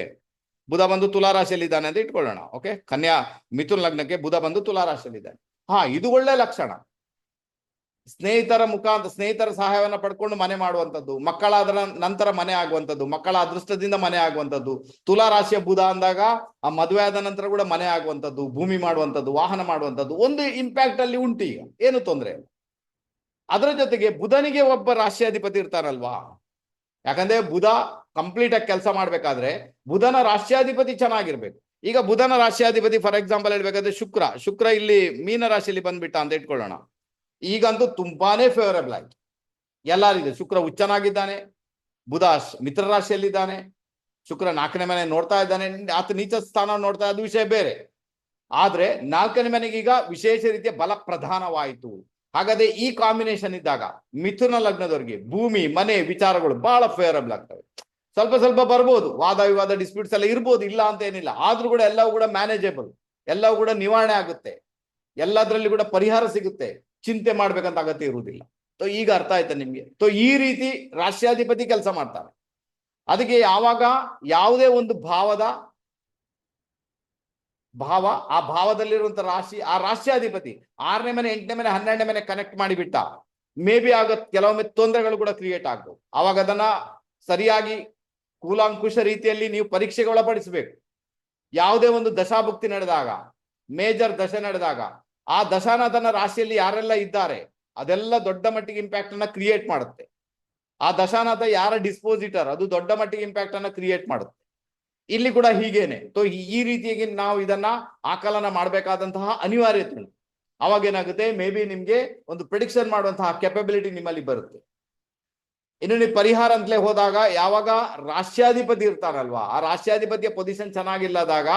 ಬುಧ ಬಂದು ತುಲಾ ರಾಶಿಯಲ್ಲಿ ಇದ್ದಾನೆ ಅಂತ ಇಟ್ಕೊಳ್ಳೋಣ ಓಕೆ ಕನ್ಯಾ ಮಿಥುನ್ ಲಗ್ನಕ್ಕೆ ಬುಧ ಬಂದು ತುಲಾ ರಾಶಿಯಲ್ಲಿ ಇದ್ದಾನೆ ಹಾ, ಇದು ಒಳ್ಳೆ ಲಕ್ಷಣ. ಸ್ನೇಹಿತರ ಮುಖಾಂತರ ಸ್ನೇಹಿತರ ಸಹಾಯವನ್ನು ಪಡ್ಕೊಂಡು ಮನೆ ಮಾಡುವಂತದ್ದು ಮಕ್ಕಳಾದ ನಂತರ ಮನೆ ಆಗುವಂತದ್ದು ಮಕ್ಕಳ ಅದೃಷ್ಟದಿಂದ ಮನೆ ಆಗುವಂಥದ್ದು ತುಲಾ ರಾಶಿಯ ಬುಧ ಅಂದಾಗ ಆ ಮದುವೆ ಆದ ನಂತರ ಕೂಡ ಮನೆ ಆಗುವಂತದ್ದು ಭೂಮಿ ಮಾಡುವಂತದ್ದು ವಾಹನ ಮಾಡುವಂತದ್ದು ಒಂದು ಇಂಪ್ಯಾಕ್ಟ್ ಅಲ್ಲಿ ಉಂಟು ಈಗ, ಏನು ತೊಂದರೆ ಅದರ ಜೊತೆಗೆ ಬುಧನಿಗೆ ಒಬ್ಬ ರಾಶಿಯಾಧಿಪತಿ ಇರ್ತಾನಲ್ವಾ? ಯಾಕಂದ್ರೆ ಬುಧ ಕಂಪ್ಲೀಟ್ ಆಗಿ ಕೆಲಸ ಮಾಡ್ಬೇಕಾದ್ರೆ ಬುಧನ ರಾಷ್ಟ್ರಾಧಿಪತಿ ಚೆನ್ನಾಗಿರ್ಬೇಕು. ಈಗ ಬುಧನ ರಾಷ್ಟ್ರಾಧಿಪತಿ ಫಾರ್ ಎಕ್ಸಾಂಪಲ್ ಹೇಳ್ಬೇಕಾದ್ರೆ ಶುಕ್ರ. ಶುಕ್ರ ಇಲ್ಲಿ ಮೀನ ರಾಶಿಯಲ್ಲಿ ಬಂದ್ಬಿಟ್ಟ ಅಂತ ಇಟ್ಕೊಳ್ಳೋಣ. ಈಗಂತೂ ತುಂಬಾನೇ ಫೇವರಬಲ್ ಆಯ್ತು. ಎಲ್ಲರಿದೆ ಶುಕ್ರ ಹುಚ್ಚನಾಗಿದ್ದಾನೆ. ಬುಧ ಮಿತ್ರ ರಾಶಿಯಲ್ಲಿದ್ದಾನೆ. ಶುಕ್ರ ನಾಲ್ಕನೇ ಮನೆ ನೋಡ್ತಾ ಇದ್ದಾನೆ. ಆತ ನೀಚ ಸ್ಥಾನ ನೋಡ್ತಾ ಅದು ವಿಷಯ ಬೇರೆ. ಆದ್ರೆ ನಾಲ್ಕನೇ ಮನೆಗೀಗ ವಿಶೇಷ ರೀತಿಯ ಬಲ ಪ್ರಧಾನವಾಯಿತು ಹಾಗಾದ್ರೆ ಈ ಕಾಂಬಿನೇಷನ್ ಇದ್ದಾಗ ಮಿಥುನ ಲಗ್ನದವರಿಗೆ ಭೂಮಿ, ಮನೆ ವಿಚಾರಗಳು ಬಹಳ ಫೇವರಬಲ್ ಆಗ್ತವೆ. ಸ್ವಲ್ಪ ಸ್ವಲ್ಪ ಬರ್ಬೋದು. ವಾದ ವಿವಾದ ಡಿಸ್ಪ್ಯೂಟ್ಸ್ ಎಲ್ಲ ಇರ್ಬೋದು, ಇಲ್ಲ ಅಂತ ಏನಿಲ್ಲ. ಆದ್ರೂ ಕೂಡ ಎಲ್ಲವೂ ಕೂಡ ಮ್ಯಾನೇಜಬಲ್ ಎಲ್ಲವೂ ಕೂಡ ನಿವಾರಣೆ ಆಗುತ್ತೆ. ಎಲ್ಲದರಲ್ಲಿ ಕೂಡ ಪರಿಹಾರ ಸಿಗುತ್ತೆ. ಚಿಂತೆ ಮಾಡ್ಬೇಕಂತ ಅಗತ್ಯ ಇರುವುದಿಲ್ಲ. ಸೊ ಈಗ ಅರ್ಥ ಆಯ್ತಾ ನಿಮ್ಗೆ? ಸೊ ಈ ರೀತಿ ರಾಷ್ಟ್ರಾಧಿಪತಿ ಕೆಲಸ ಮಾಡ್ತಾರೆ. ಅದಕ್ಕೆ ಯಾವಾಗ ಯಾವುದೇ ಒಂದು ಭಾವದ ಭಾವ, ಆ ಭಾವದಲ್ಲಿರುವಂತ ರಾಶಿ ಆ ರಾಷ್ಟ್ರಾಧಿಪತಿ ಆರನೇ ಮನೆ, ಎಂಟನೇ ಮನೆ, ಹನ್ನೆರಡನೇ ಮನೆ ಕನೆಕ್ಟ್ ಮಾಡಿಬಿಟ್ಟ ಮೇ ಬಿ ಆಗ ಕೆಲವೊಮ್ಮೆ ತೊಂದರೆಗಳು ಕೂಡ ಕ್ರಿಯೇಟ್ ಆಗ್ಬೋದು. ಅವಾಗ ಅದನ್ನ ಸರಿಯಾಗಿ ಕೂಲಾಂಕುಶ ರೀತಿಯಲ್ಲಿ ನೀವು ಪರೀಕ್ಷೆಗೆ ಒಳಪಡಿಸಬೇಕು. ಯಾವುದೇ ಒಂದು ದಶಾಭುಕ್ತಿ ನಡೆದಾಗ, ಮೇಜರ್ ದಶೆ ನಡೆದಾಗ, ಆ ದಶಾನಾಥನ ರಾಶಿಯಲ್ಲಿ ಯಾರೆಲ್ಲ ಇದ್ದಾರೆ, ಅದೆಲ್ಲ ದೊಡ್ಡ ಮಟ್ಟಿಗೆ ಇಂಪ್ಯಾಕ್ಟ್ ಅನ್ನ ಕ್ರಿಯೇಟ್ ಮಾಡುತ್ತೆ. ಆ ದಶಾನಾಥ ಯಾರ ಡಿಸ್ಪೋಸಿಟರ್ ಅದು ದೊಡ್ಡ ಮಟ್ಟಿಗೆ ಇಂಪ್ಯಾಕ್ಟ್ ಅನ್ನ ಕ್ರಿಯೇಟ್ ಮಾಡುತ್ತೆ. ಇಲ್ಲಿ ಕೂಡ ಹೀಗೇನೆ. ಸೊ ಈ ರೀತಿಯಾಗಿ ನಾವು ಇದನ್ನ ಆಕಲನ ಮಾಡಬೇಕಾದಂತಹ ಅನಿವಾರ್ಯತೆ ಅವಾಗ ಏನಾಗುತ್ತೆ ಮೇ ಬಿ ನಿಮ್ಗೆ ಒಂದು ಪ್ರಿಡಿಕ್ಷನ್ ಮಾಡುವಂತಹ ಕೆಪಬಿಲಿಟಿ ನಿಮ್ಮಲ್ಲಿ ಬರುತ್ತೆ. ಇನ್ನು ನೀವು ಪರಿಹಾರ ಅಂತಲೇ ಹೋದಾಗ ಯಾವಾಗ ರಾಷ್ಟ್ರಾಧಿಪತಿ ಇರ್ತಾನಲ್ವಾ? ಆ ರಾಷ್ಟ್ರಾಧಿಪತಿಯ ಪೊಸಿಷನ್ ಚೆನ್ನಾಗಿಲ್ಲದಾಗ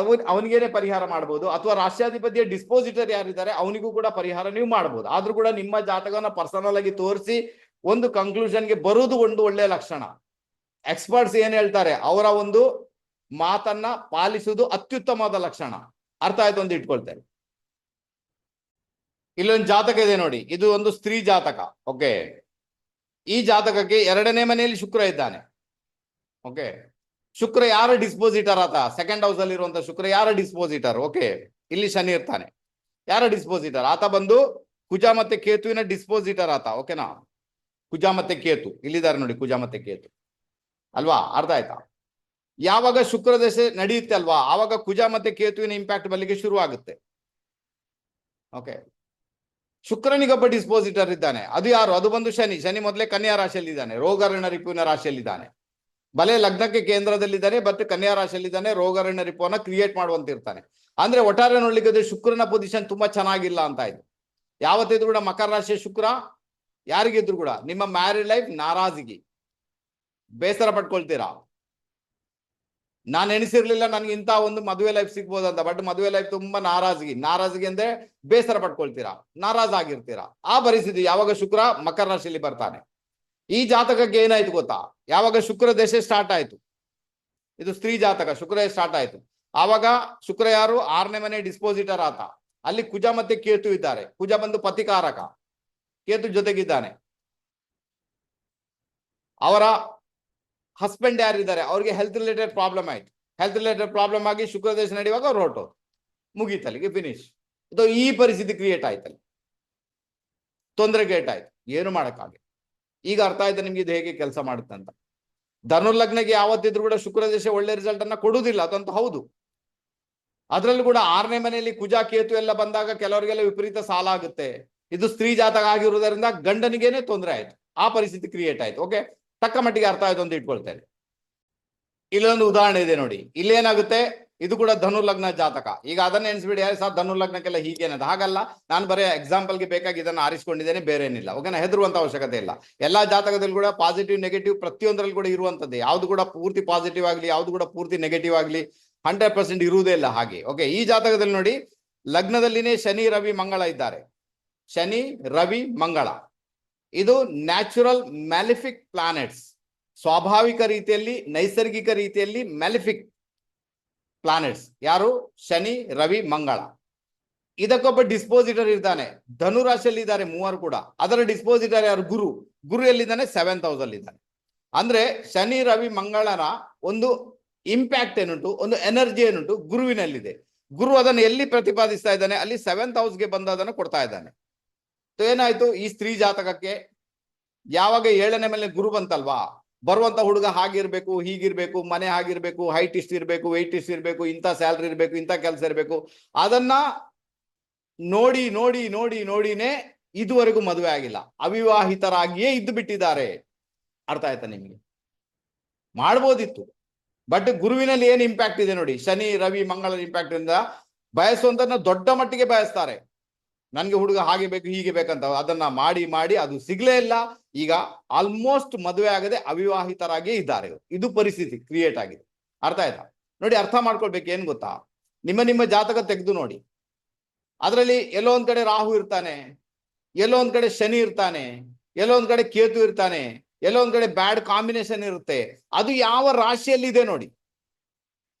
ಅವನ್, ಅವನಿಗೇನೆ ಪರಿಹಾರ ಮಾಡ್ಬೋದು. ಅಥವಾ ರಾಷ್ಟ್ರಾಧಿಪತಿಯ ಡಿಸ್ಪೋಸಿಟರ್ ಯಾರಿದ್ದಾರೆ, ಅವನಿಗೂ ಕೂಡ ಪರಿಹಾರ ನೀವು ಮಾಡ್ಬೋದು. ಆದ್ರೂ ಕೂಡ ನಿಮ್ಮ ಜಾತಕವನ್ನ ಪರ್ಸನಲ್ ಆಗಿ ತೋರಿಸಿ ಒಂದು ಕನ್ಕ್ಲೂಷನ್ಗೆ ಬರುವುದು ಒಂದು ಒಳ್ಳೆಯ ಲಕ್ಷಣ. ಎಕ್ಸ್ಪರ್ಟ್ಸ್ ಏನ್ ಹೇಳ್ತಾರೆ, ಅವರ ಒಂದು ಮಾತನ್ನ ಪಾಲಿಸುವುದು ಅತ್ಯುತ್ತಮವಾದ ಲಕ್ಷಣ. ಅರ್ಥ ಆಯ್ತು ಅಂತ ಇಟ್ಕೊಳ್ತಾರೆ ಇಲ್ಲೊಂದು ಜಾತಕ ಇದೆ ನೋಡಿ. ಇದು ಒಂದು ಸ್ತ್ರೀ ಜಾತಕ. ಓಕೆ ಈ ಜಾತಕಕ್ಕೆ ಎರಡನೇ ಮನೆಯಲ್ಲಿ ಶುಕ್ರ ಇದ್ದಾನೆ. ಓಕೆ ಶುಕ್ರ ಯಾರ ಡಿಸ್ಪೋಸಿಟರ್ ಆತ? ಸೆಕೆಂಡ್ ಹೌಸ್ ಅಲ್ಲಿ ಇರುವಂತ ಶುಕ್ರ ಯಾರ ಡಿಸ್ಪೋಸಿಟರ್ ಓಕೆ ಇಲ್ಲಿ ಶನಿ ಇರ್ತಾನೆ. ಯಾರ ಡಿಸ್ಪೋಸಿಟರ್ ಆತ ಬಂದು ಕುಜ ಮತ್ತೆ ಕೇತುವಿನ ಡಿಸ್ಪೋಸಿಟರ್ ಆತ. ಓಕೆನಾ ಕುಜ ಮತ್ತೆ ಕೇತು. ಇಲ್ಲಿದ್ದಾರೆ ನೋಡಿ ಕುಜ ಮತ್ತೆ ಕೇತು. ಅಲ್ವಾ? ಅರ್ಥ ಆಯ್ತಾ? ಯಾವಾಗ ಶುಕ್ರ ದಶೆ ನಡೆಯುತ್ತೆ ಅಲ್ವಾ? ಆವಾಗ ಕುಜ ಮತ್ತೆ ಕೇತುವಿನ ಇಂಪ್ಯಾಕ್ಟ್ ಬಲ್ಲಿಗೆ ಶುರು ಆಗುತ್ತೆ ಓಕೆ ಶುಕ್ರನಿಗೊಬ್ಬ ಡಿಸ್ಪೋಸಿಟರ್ ಇದ್ದಾನೆ. ಅದು ಯಾರು? ಅದು ಬಂದು ಶನಿ. ಶನಿ ಮೊದಲೇ ಕನ್ಯಾ ರಾಶಿಯಲ್ಲಿ ಇದ್ದಾನೆ ರೋಗರಣ ರಿಪುವಿನ ರಾಶಿಯಲ್ಲಿದ್ದಾನೆ. ಬಲೆ ಲಗ್ನಕ್ಕೆ ಕೇಂದ್ರದಲ್ಲಿದ್ದಾನೆ ಬಟ್ ಕನ್ಯಾ ರಾಶಿಯಲ್ಲಿದ್ದಾನೆ ರೋಗರಣ ರಿಪುವನ್ನ ಕ್ರಿಯೇಟ್ ಮಾಡುವಂತಿರ್ತಾನೆ. ಅಂದ್ರೆ ಒಟ್ಟಾರೆ ನೋಡ್ಲಿಕ್ಕೆ ಶುಕ್ರನ ಪೊಸಿಷನ್ ತುಂಬಾ ಚೆನ್ನಾಗಿಲ್ಲ ಅಂತ ಇದು. ಯಾವತ್ತಿದ್ರು ಕೂಡ ಮಕರ ರಾಶಿ ಶುಕ್ರ, ಯಾರಿಗಿದ್ರು ಕೂಡ ನಿಮ್ಮ ಮ್ಯಾರಿಡ್ ಲೈಫ್ ನಾರಾಜಿಗಿ. ಬೇಸರ ಪಟ್ಕೊಳ್ತೀರಾ? ನಾನು ಎಣಿಸಿರ್ಲಿಲ್ಲ, ನನ್ಗೆ ಇಂಥ ಒಂದು ಮದುವೆ ಲೈಫ್ ಸಿಗ್ಬೋದಂತ ಬಟ್ ಮದುವೆ ಲೈಫ್ ತುಂಬಾ ನಾರಾಜ್ಗಿ. ನಾರಾಜ್ಗಿ ಅಂದ್ರೆ ಬೇಸರ ಪಟ್ಕೊಳ್ತೀರಾ? ನಾರಾಜ್ ಆಗಿರ್ತೀರಾ? ಆ ಪರಿಸ್ಥಿತಿ ಯಾವಾಗ ಶುಕ್ರ, ಮಕರ ರಾಶಿಯಲ್ಲಿ ಬರ್ತಾನೆ. ಈ ಜಾತಕಕ್ಕೆ ಏನಾಯ್ತು ಗೊತ್ತಾ? ಯಾವಾಗ ಶುಕ್ರ ದೇಶ ಸ್ಟಾರ್ಟ್ ಆಯ್ತು? ಇದು ಸ್ತ್ರೀ ಜಾತಕ, ಶುಕ್ರ ಸ್ಟಾರ್ಟ್ ಆಯ್ತು. ಆವಾಗ ಶುಕ್ರ ಯಾರು? ಆರನೇ ಮನೆ ಡಿಸ್ಪೋಸಿಟರ್ ಆತ. ಅಲ್ಲಿ ಕುಜ ಮತ್ತೆ ಕೇತು ಇದ್ದಾರೆ. ಕುಜ ಬಂದು ಪತಿಕಾರಕ. ಕೇತು ಜೊತೆಗಿದ್ದಾನೆ. ಅವರ ಹಸ್ಬೆಂಡ್ ಯಾರಿದ್ದಾರೆ ಅವ್ರಿಗೆ ಹೆಲ್ತ್ ರಿಲೇಟೆಡ್ ಪ್ರಾಬ್ಲಮ್ ಆಯ್ತು. ಹೆಲ್ತ್ ರಿಲೇಟೆಡ್ ಪ್ರಾಬ್ಲಮ್ ಆಗಿ ಶುಕ್ರದೇಶ ನಡೆಯುವಾಗ ಅವ್ರು ಹೊರಟೋದು ಮುಗೀತಲ್ಲಿಗೆ ಫಿನಿಶ್ ಇದು ಈ ಪರಿಸ್ಥಿತಿ ಕ್ರಿಯೇಟ್ ಆಯ್ತಲ್ಲಿ. ತೊಂದರೆ ಕ್ರಿಯೇಟ್ ಆಯ್ತು. ಏನು ಮಾಡಕ್ಕಾಗಲಿ ಈಗ ಅರ್ಥ ಆಯ್ತು ನಿಮ್ಗೆ ಇದು ಹೇಗೆ ಕೆಲಸ ಮಾಡುತ್ತೆ ಅಂತ? ಧನುರ್ಲಗ್ನಗೆ ಯಾವತ್ತಿದ್ರು ಕೂಡ ಶುಕ್ರದೇಶ ಒಳ್ಳೆ ರಿಸಲ್ಟ್ ಅನ್ನ ಕೊಡುವುದಿಲ್ಲ. ಅದಂತೂ ಹೌದು. ಅದರಲ್ಲೂ ಕೂಡ ಆರನೇ ಮನೆಯಲ್ಲಿ ಕುಜ ಕೇತು ಎಲ್ಲ ಬಂದಾಗ ಕೆಲವರಿಗೆಲ್ಲ ವಿಪರೀತ ಸಾಲ ಆಗುತ್ತೆ. ಇದು ಸ್ತ್ರೀ ಜಾತಕ ಆಗಿರುವುದರಿಂದ ಗಂಡನಿಗೇನೆ ತೊಂದರೆ ಆಯ್ತು. ಆ ಪರಿಸ್ಥಿತಿ ಕ್ರಿಯೇಟ್ ಆಯ್ತು. ಓಕೆ ತಕ್ಕ ಮಟ್ಟಿಗೆ ಅರ್ಥ ಆಯ್ತು ಅಂತ ಇಟ್ಕೊಳ್ತೇನೆ. ಇಲ್ಲೊಂದು ಉದಾಹರಣೆ ಇದೆ ನೋಡಿ. ಇಲ್ಲೇನಾಗುತ್ತೆ? ಇದು ಕೂಡ ಧನು ಲಗ್ನ ಜಾತಕ. ಈಗ ಅದನ್ನ ಎಣಿಸ್ಬಿಡಿ. ಯಾರು ಸರ್ ಧನು ಲಗ್ನಕ್ಕೆಲ್ಲ ಅನ್ನೋದು. ಹಾಗಲ್ಲ. ನಾನು ಬರೀ ಎಕ್ಸಾಂಪಲ್ಗೆ ಬೇಕಾಗಿ ಇದನ್ನ ಆರಿಸ್ಕೊಂಡಿದ್ದೇನೆ ಬೇರೆ ಏನಿಲ್ಲ ಓಕೆನಾ? ಹೆದರುವಂತ ಅವಶ್ಯಕತೆ ಇಲ್ಲ. ಎಲ್ಲಾ ಜಾತಕದಲ್ಲಿ ಕೂಡ ಪಾಸಿಟಿವ್ ನೆಗೆಟಿವ್ ಪ್ರತಿಯೊಂದರಲ್ಲಿ ಕೂಡ ಇರುವಂತದ್ದೇ. ಯಾವ್ದು ಕೂಡ ಪೂರ್ತಿ ಪಾಸಿಟಿವ್ ಆಗಲಿ, ಯಾವ್ದು ಕೂಡ ಪೂರ್ತಿ ನೆಗೆಟಿವ್ ಆಗಲಿ ಹಂಡ್ರೆಡ್ ಪರ್ಸೆಂಟ್ ಇರುವುದೇ ಇಲ್ಲ ಹಾಗೆ. ಓಕೆ, ಈ ಜಾತಕದಲ್ಲಿ ನೋಡಿ, ಲಗ್ನದಲ್ಲಿನೇ ಶನಿ, ರವಿ, ಮಂಗಳ ಇದ್ದಾರೆ. ಶನಿ, ರವಿ, ಮಂಗಳ. ಇದು ನ್ಯಾಚುರಲ್ ಮ್ಯಾಲಿಫಿಕ್ ಪ್ಲಾನೆಟ್ಸ್. ಸ್ವಾಭಾವಿಕ ರೀತಿಯಲ್ಲಿ, ನೈಸರ್ಗಿಕ ರೀತಿಯಲ್ಲಿ ಮ್ಯಾಲಿಫಿಕ್ ಪ್ಲಾನೆಟ್ಸ್. ಯಾರು? ಶನಿ, ರವಿ, ಮಂಗಳ. ಇದಕ್ಕೊಬ್ಬ ಡಿಸ್ಪೋಸಿಟರ್ ಇದ್ದಾನೆ ಧನು ರಾಶಿಯಲ್ಲಿ ಇದ್ದಾರೆ ಮೂವರು ಕೂಡ. ಅದರ ಡಿಸ್ಪೋಸಿಟರ್ ಯಾರು? ಗುರು. ಗುರು ಎಲ್ಲಿದ್ದಾನೆ ಸೆವೆಂತ್ ಹೌಸ್ ಅಲ್ಲಿ ಇದ್ದಾನೆ ಅಂದ್ರೆ ಶನಿ, ರವಿ, ಮಂಗಳನ ಒಂದು ಇಂಪ್ಯಾಕ್ಟ್ ಏನುಂಟು? ಒಂದು ಎನರ್ಜಿ ಏನುಂಟು? ಗುರುವಿನಲ್ಲಿದೆ. ಗುರು ಅದನ್ನು ಎಲ್ಲಿ ಪ್ರತಿಪಾದಿಸ್ತಾ ಇದ್ದಾನೆ? ಅಲ್ಲಿ ಸೆವೆಂತ್ ಹೌಸ್ಗೆ ಬಂದು ಅದನ್ನು ಕೊಡ್ತಾ ಇದ್ದಾನೆ. ಏನಾಯ್ತು? ಈ ಸ್ತ್ರೀ ಜಾತಕಕ್ಕೆ ಯಾವಾಗ ಏಳನೇ ಮೇಲೆ ಗುರು ಬಂತಲ್ವಾ? ಬರುವಂತ ಹುಡುಗ ಹಾಗಿರ್ಬೇಕು, ಹೀಗಿರ್ಬೇಕು, ಮನೆ ಆಗಿರ್ಬೇಕು ಹೈಟ್ ಇಷ್ಟು ಇರ್ಬೇಕು ವೆಯ್ಟ್ ಇಷ್ಟು ಇರ್ಬೇಕು, ಇಂಥ ಸ್ಯಾಲ್ರಿ ಇರ್ಬೇಕು, ಇಂಥ ಕೆಲಸ ಇರ್ಬೇಕು. ಅದನ್ನ ನೋಡಿ ನೋಡಿ ನೋಡಿ, ನೋಡಿನೇ ಇದುವರೆಗೂ ಮದುವೆ ಆಗಿಲ್ಲ. ಅವಿವಾಹಿತರಾಗಿಯೇ ಇದ್ದು ಬಿಟ್ಟಿದ್ದಾರೆ. ಅರ್ಥ ಆಯ್ತಾ ನಿಮಗೆ? ಮಾಡ್ಬೋದಿತ್ತು. ಬಟ್ ಗುರುವಿನಲ್ಲಿ ಏನ್ ಇಂಪ್ಯಾಕ್ಟ್ ಇದೆ ನೋಡಿ? ಶನಿ, ರವಿ, ಮಂಗಳ ಇಂಪ್ಯಾಕ್ಟ್ ಇಂದ ಬಯಸುವಂತ ದೊಡ್ಡ ಮಟ್ಟಿಗೆ ಬಯಸ್ತಾರೆ. ನನ್ಗೆ ಹುಡುಗ ಹಾಗೆ ಬೇಕು, ಹೀಗೆ ಬೇಕಂತ ಅದನ್ನ ಮಾಡಿ ಮಾಡಿ ಅದು ಸಿಗ್ಲೇ ಇಲ್ಲ. ಈಗ ಆಲ್ಮೋಸ್ಟ್ ಮದುವೆ ಆಗದೆ ಅವಿವಾಹಿತರಾಗಿ ಇದ್ದಾರೆ ಇದು ಪರಿಸ್ಥಿತಿ ಕ್ರಿಯೇಟ್ ಆಗಿದೆ. ಅರ್ಥ ಆಯ್ತಾ? ನೋಡಿ, ಅರ್ಥ ಮಾಡ್ಕೊಳ್ಬೇಕು, ಏನ್ ಗೊತ್ತಾ? ನಿಮ್ಮ ನಿಮ್ಮ ಜಾತಕ ತೆಗೆದು ನೋಡಿ. ಅದರಲ್ಲಿ ಎಲ್ಲೋ ಒಂದ್ ಕಡೆ ರಾಹು ಇರ್ತಾನೆ, ಎಲ್ಲೋ ಒಂದ್ ಕಡೆ ಶನಿ ಇರ್ತಾನೆ, ಎಲ್ಲೋ ಒಂದ್ ಕಡೆ ಕೇತು ಇರ್ತಾನೆ, ಎಲ್ಲೋ ಒಂದ್ ಕಡೆ ಬ್ಯಾಡ್ ಕಾಂಬಿನೇಷನ್ ಇರುತ್ತೆ. ಅದು ಯಾವ ರಾಶಿಯಲ್ಲಿ ಇದೆ ನೋಡಿ.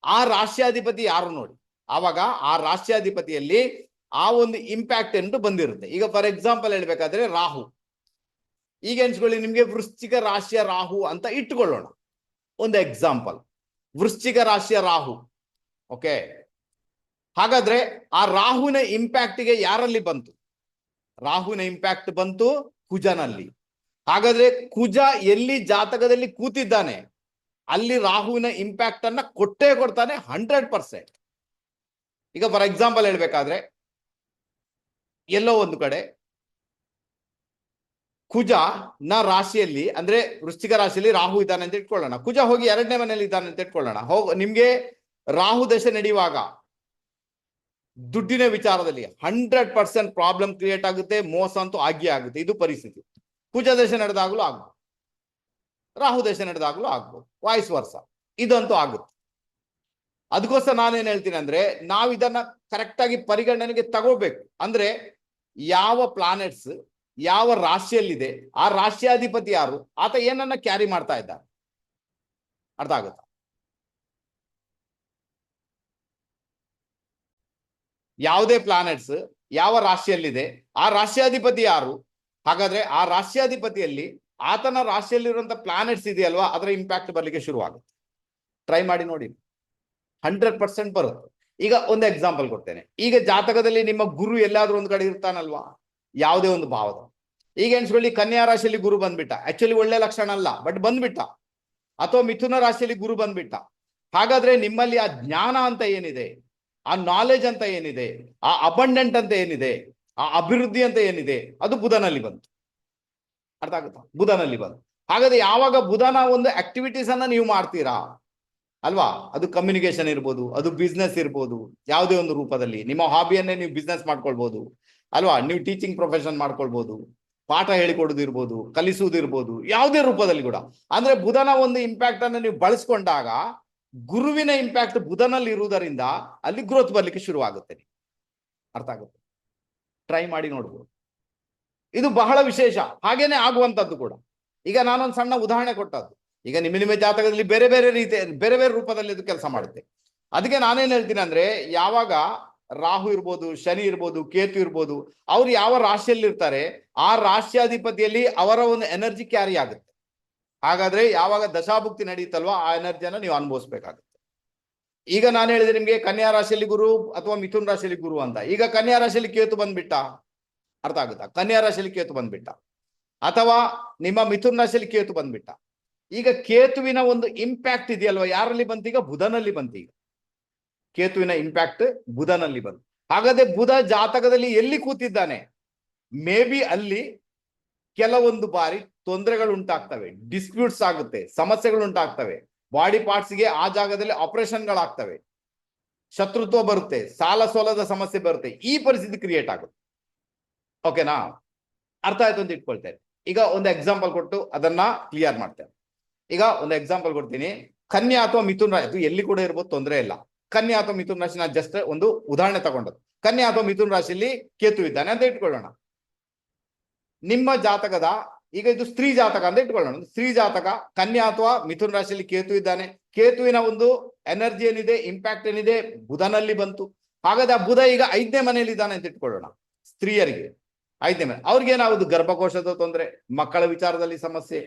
ಆ ರಾಶ್ಯಾಧಿಪತಿ ಯಾರು ನೋಡಿ? ಆವಾಗ ಆ ರಾಶ್ಯಾಧಿಪತಿಯಲ್ಲಿ ಆ ಒಂದು ಇಂಪ್ಯಾಕ್ಟ್ ಎಂದು ಬಂದಿರುತ್ತೆ. ಈಗ ಫಾರ್ ಎಕ್ಸಾಂಪಲ್ ಹೇಳ್ಬೇಕಾದ್ರೆ ರಾಹು. ಈಗ ಎನ್ಸ್ಕೊಳ್ಳಿ ನಿಮಗೆ ವೃಶ್ಚಿಕ ರಾಶಿಯ ರಾಹು ಅಂತ ಇಟ್ಕೊಳ್ಳೋಣ. ಒಂದು ಎಕ್ಸಾಂಪಲ್ ವೃಶ್ಚಿಕ ರಾಶಿಯ ರಾಹು. ಓಕೆ ಹಾಗಾದ್ರೆ ಆ ರಾಹುನ ಇಂಪ್ಯಾಕ್ಟ್ಗೆ ಯಾರಲ್ಲಿ ಬಂತು? ರಾಹುನ ಇಂಪ್ಯಾಕ್ಟ್ ಬಂತು ಕುಜನಲ್ಲಿ. ಹಾಗಾದ್ರೆ ಕುಜ ಎಲ್ಲಿ ಜಾತಕದಲ್ಲಿ ಕೂತಿದ್ದಾನೆ? ಅಲ್ಲಿ ರಾಹುವಿನ ಇಂಪ್ಯಾಕ್ಟ್ ಅನ್ನ ಕೊಟ್ಟೇ ಕೊಡ್ತಾನೆ ಹಂಡ್ರೆಡ್ ಪರ್ಸೆಂಟ್ ಈಗ ಫಾರ್ ಎಕ್ಸಾಂಪಲ್ ಹೇಳ್ಬೇಕಾದ್ರೆ ಎಲ್ಲೋ ಒಂದು ಕಡೆ ಕುಜ ನ ರಾಶಿಯಲ್ಲಿ, ಅಂದ್ರೆ ವೃಶ್ಚಿಕ ರಾಶಿಯಲ್ಲಿ ರಾಹು ಇದ್ದಾನೆ ಅಂತ ಇಟ್ಕೊಳ್ಳೋಣ. ಕುಜ ಹೋಗಿ ಎರಡನೇ ಮನೆಯಲ್ಲಿ ಇದ್ದಾನೆ ಅಂತ ಇಟ್ಕೊಳ್ಳೋಣ. ಹೋಗ, ನಿಮ್ಗೆ ರಾಹು ದಶೆ ನಡೆಯುವಾಗ ದುಡ್ಡಿನ ವಿಚಾರದಲ್ಲಿ ಹಂಡ್ರೆಡ್ ಪರ್ಸೆಂಟ್ ಪ್ರಾಬ್ಲಮ್ ಕ್ರಿಯೇಟ್ ಆಗುತ್ತೆ, ಮೋಸ ಅಂತೂ ಆಗಿಯೇ ಆಗುತ್ತೆ. ಇದು ಪರಿಸ್ಥಿತಿ. ಕುಜ ದಶೆ ನಡೆದಾಗಲೂ ಆಗ್ಬೋದು. ರಾಹು ದಶೆ ನಡೆದಾಗಲೂ ಆಗ್ಬೋದು. ವಾಯ್ಸ್ ವರ್ಷ ಇದಂತೂ ಆಗುತ್ತೆ. ಅದಕ್ಕೋಸ್ಕರ ನಾನೇನ್ ಹೇಳ್ತೀನಿ ಅಂದ್ರೆ ನಾವು ಇದನ್ನ ಕರೆಕ್ಟ್ ಆಗಿ ಪರಿಗಣನೆಗೆ ತಗೋಬೇಕು. ಅಂದ್ರೆ ಯಾವ ಪ್ಲಾನೆಟ್ಸ್ ಯಾವ ರಾಶಿಯಲ್ಲಿದೆ ಆ ರಾಷ್ಟ್ರಾಧಿಪತಿ ಯಾರು, ಆತ ಏನನ್ನ ಕ್ಯಾರಿ ಮಾಡ್ತಾ ಇದ್ದಾರೆ? ಅರ್ಥ ಆಗುತ್ತಾ? ಯಾವುದೇ ಪ್ಲಾನೆಟ್ಸ್ ಯಾವ ರಾಶಿಯಲ್ಲಿದೆ ಆ ರಾಷ್ಟ್ರಾಧಿಪತಿ ಯಾರು? ಹಾಗಾದ್ರೆ ಆ ರಾಷ್ಟ್ರಾಧಿಪತಿಯಲ್ಲಿ ಆತನ ರಾಶಿಯಲ್ಲಿರುವಂತ ಪ್ಲಾನೆಟ್ಸ್ ಇದೆಯಲ್ವಾ? ಅದರ ಇಂಪ್ಯಾಕ್ಟ್ ಬರ್ಲಿಕ್ಕೆ ಶುರುವಾಗುತ್ತೆ. ಟ್ರೈ ಮಾಡಿ ನೋಡಿ. ಹಂಡ್ರೆಡ್ ಪರ್ಸೆಂಟ್ ಬರುತ್ತೆ. ಈಗ ಒಂದು ಎಕ್ಸಾಂಪಲ್ ಕೊಡ್ತೇನೆ. ಈಗ ಜಾತಕದಲ್ಲಿ ನಿಮ್ಮ ಗುರು ಎಲ್ಲಾದ್ರೂ ಒಂದು ಕಡೆ ಇರ್ತಾನಲ್ವಾ? ಯಾವುದೇ ಒಂದು ಭಾವದ. ಈಗ ಎಣಿಸ್ಕೊಳ್ಳಿ, ಕನ್ಯಾ ರಾಶಿಯಲ್ಲಿ ಗುರು ಬಂದ್ಬಿಟ್ಟ. ಆಕ್ಚುಲಿ ಒಳ್ಳೆ ಲಕ್ಷಣ ಅಲ್ಲ ಬಟ್ ಬಂದ್ಬಿಟ್ಟ. ಅಥವಾ ಮಿಥುನ ರಾಶಿಯಲ್ಲಿ ಗುರು ಬಂದ್ಬಿಟ್ಟ. ಹಾಗಾದ್ರೆ ನಿಮ್ಮಲ್ಲಿ ಆ ಜ್ಞಾನ ಅಂತ ಏನಿದೆ? ಆ ನಾಲೆಜ್ ಅಂತ ಏನಿದೆ? ಆ ಅಬಂಡೆಂಟ್ ಅಂತ ಏನಿದೆ? ಆ ಅಭಿವೃದ್ಧಿ ಅಂತ ಏನಿದೆ? ಅದು ಬುಧನಲ್ಲಿ ಬಂತು. ಅರ್ಥ ಆಗುತ್ತಾ? ಬುಧನಲ್ಲಿ ಬಂತು. ಹಾಗಾದ್ರೆ ಯಾವಾಗ ಬುಧನ ಒಂದು ಆಕ್ಟಿವಿಟೀಸ್ ಅನ್ನ ನೀವು ಮಾಡ್ತೀರಾ? ಅಲ್ವಾ? ಅದು ಕಮ್ಯುನಿಕೇಶನ್ ಇರ್ಬೋದು, ಅದು ಬಿಸ್ನೆಸ್ ಇರ್ಬೋದು, ಯಾವುದೇ ಒಂದು ರೂಪದಲ್ಲಿ. ನಿಮ್ಮ ಹಾಬಿಯನ್ನೇ ನೀವು ಬಿಸ್ನೆಸ್ ಮಾಡ್ಕೊಳ್ಬೋದು. ಅಲ್ವಾ? ನೀವು ಟೀಚಿಂಗ್ ಪ್ರೊಫೆಷನ್ ಮಾಡ್ಕೊಳ್ಬೋದು. ಪಾಠ ಹೇಳಿಕೊಡೋದು ಇರ್ಬೋದು ಕಲಿಸುವುದು ಇರ್ಬೋದು ಯಾವುದೇ ರೂಪದಲ್ಲಿ ಕೂಡ. ಅಂದ್ರೆ ಬುಧನ ಒಂದು ಇಂಪ್ಯಾಕ್ಟ್ ಅನ್ನು ನೀವು ಬಳಸ್ಕೊಂಡಾಗ ಗುರುವಿನ ಇಂಪ್ಯಾಕ್ಟ್ ಬುಧನಲ್ಲಿ ಇರುವುದರಿಂದ ಅಲ್ಲಿ ಗ್ರೋತ್ ಬರ್ಲಿಕ್ಕೆ ಶುರು ಆಗುತ್ತೆ ಅರ್ಥ ಆಗುತ್ತೆ? ಟ್ರೈ ಮಾಡಿ ನೋಡ್ಬೋದು. ಇದು ಬಹಳ ವಿಶೇಷ. ಹಾಗೇನೆ ಆಗುವಂತದ್ದು ಕೂಡ. ಈಗ ನಾನೊಂದು ಸಣ್ಣ ಉದಾಹರಣೆ ಕೊಟ್ಟದ್ದು. ಈಗ ನಿಮ್ಮ ನಿಮ್ಮ ಜಾತಕದಲ್ಲಿ ಬೇರೆ ಬೇರೆ ರೀತಿ, ಬೇರೆ ಬೇರೆ ರೂಪದಲ್ಲಿ ಇದು ಕೆಲಸ ಮಾಡುತ್ತೆ. ಅದಕ್ಕೆ ನಾನೇನ್ ಹೇಳ್ತೀನಿ ಅಂದ್ರೆ, ಯಾವಾಗ ರಾಹು ಇರ್ಬೋದು, ಶನಿ ಇರ್ಬೋದು, ಕೇತು ಇರ್ಬೋದು, ಅವ್ರು ಯಾವ ರಾಶಿಯಲ್ಲಿ ಇರ್ತಾರೆ, ಆ ರಾಶ್ಯಾಧಿಪತಿಯಲ್ಲಿ ಅವರ ಒಂದು ಎನರ್ಜಿ ಕ್ಯಾರಿ ಆಗುತ್ತೆ. ಹಾಗಾದ್ರೆ ಯಾವಾಗ ದಶಾಭುಕ್ತಿ ನಡೆಯುತ್ತಲ್ವಾ ಆ ಎನರ್ಜಿಯನ್ನ ನೀವು ಅನುಭವಿಸ್ಬೇಕಾಗುತ್ತೆ. ಈಗ ನಾನು ಹೇಳಿದೆ ನಿಮ್ಗೆ ಕನ್ಯಾ ರಾಶಿಯಲ್ಲಿ ಗುರು ಅಥವಾ ಮಿಥುನ್ ರಾಶಿಯಲ್ಲಿ ಗುರು ಅಂತ. ಈಗ ಕನ್ಯಾ ರಾಶಿಯಲ್ಲಿ ಕೇತು ಬಂದ್ಬಿಟ್ಟ? ಅರ್ಥ ಆಗುತ್ತಾ? ಕನ್ಯಾ ರಾಶಿಯಲ್ಲಿ ಕೇತು ಬಂದ್ಬಿಟ್ಟ. ಅಥವಾ ನಿಮ್ಮ ಮಿಥುನ್ ರಾಶಿಯಲ್ಲಿ ಕೇತು ಬಂದ್ಬಿಟ್ಟ? ಈಗ ಕೇತುವಿನ ಒಂದು ಇಂಪ್ಯಾಕ್ಟ್ ಇದೆಯಲ್ವಾ? ಯಾರಲ್ಲಿ ಬಂತೀಗ? ಬುಧನಲ್ಲಿ ಬಂತೀಗ. ಕೇತುವಿನ ಇಂಪ್ಯಾಕ್ಟ್ ಬುಧನಲ್ಲಿ ಬಂತು. ಹಾಗಾದ್ರೆ ಬುಧ ಜಾತಕದಲ್ಲಿ ಎಲ್ಲಿ ಕೂತಿದ್ದಾನೆ? ಮೇ ಬಿ ಅಲ್ಲಿ ಕೆಲವೊಂದು ಬಾರಿ ತೊಂದರೆಗಳು ಉಂಟಾಗ್ತವೆ. ಡಿಸ್ಪ್ಯೂಟ್ಸ್ ಆಗುತ್ತೆ. ಸಮಸ್ಯೆಗಳು ಉಂಟಾಗ್ತವೆ. ಬಾಡಿ ಪಾರ್ಟ್ಸ್ಗೆ ಆ ಜಾಗದಲ್ಲಿ ಆಪರೇಷನ್ಗಳಾಗ್ತವೆ ಶತ್ರುತ್ವ ಬರುತ್ತೆ. ಸಾಲ ಸೋಲದ ಸಮಸ್ಯೆ ಬರುತ್ತೆ. ಈ ಪರಿಸ್ಥಿತಿ ಕ್ರಿಯೇಟ್ ಆಗುತ್ತೆ. ಓಕೆನಾ ಅರ್ಥ ಆಯ್ತು ಅಂತ ಇಟ್ಕೊಳ್ತೇನೆ. ಈಗ ಒಂದು ಎಕ್ಸಾಂಪಲ್ ಕೊಟ್ಟು ಅದನ್ನ ಕ್ಲಿಯರ್ ಮಾಡ್ತೇನೆ. ಈಗ ಒಂದು ಎಕ್ಸಾಂಪಲ್ ಕೊಡ್ತೀನಿ. ಕನ್ಯಾ ಅಥವಾ ಮಿಥುನ್ ರಾಶಿ, ಇದು ಎಲ್ಲಿ ಕೂಡ ಇರ್ಬೋದು ತೊಂದರೆ ಇಲ್ಲ. ಕನ್ಯಾ ಅಥವಾ ಮಿಥುನ್ ರಾಶಿ ನಾನು ಜಸ್ಟ್ ಒಂದು ಉದಾಹರಣೆ ತಗೊಂಡದ್ದು. ಕನ್ಯಾ ಅಥವಾ ಮಿಥುನ್ ರಾಶಿಯಲ್ಲಿ ಕೇತು ಇದ್ದಾನೆ ಅಂತ ಇಟ್ಕೊಳ್ಳೋಣ. ನಿಮ್ಮ ಜಾತಕದ, ಈಗ ಇದು ಸ್ತ್ರೀ ಜಾತಕ ಅಂತ ಇಟ್ಕೊಳ್ಳೋಣ. ಸ್ತ್ರೀ ಜಾತಕ, ಕನ್ಯಾ ಅಥವಾ ಮಿಥುನ್ ರಾಶಿಯಲ್ಲಿ ಕೇತು ಇದ್ದಾನೆ. ಕೇತುವಿನ ಒಂದು ಎನರ್ಜಿ ಏನಿದೆ ಇಂಪ್ಯಾಕ್ಟ್ ಏನಿದೆ, ಬುಧನಲ್ಲಿ ಬಂತು. ಹಾಗಾದ್ರೆ ಆ ಬುಧ ಈಗ ಐದನೇ ಮನೆಯಲ್ಲಿ ಇದ್ದಾನೆ ಅಂತ ಇಟ್ಕೊಳ್ಳೋಣ. ಸ್ತ್ರೀಯರಿಗೆ. ಐದನೇ ಮನೆ. ಅವ್ರಿಗೆ ಏನಾಗುದು ಗರ್ಭಕೋಶದ ತೊಂದರೆ, ಮಕ್ಕಳ ವಿಚಾರದಲ್ಲಿ ಸಮಸ್ಯೆ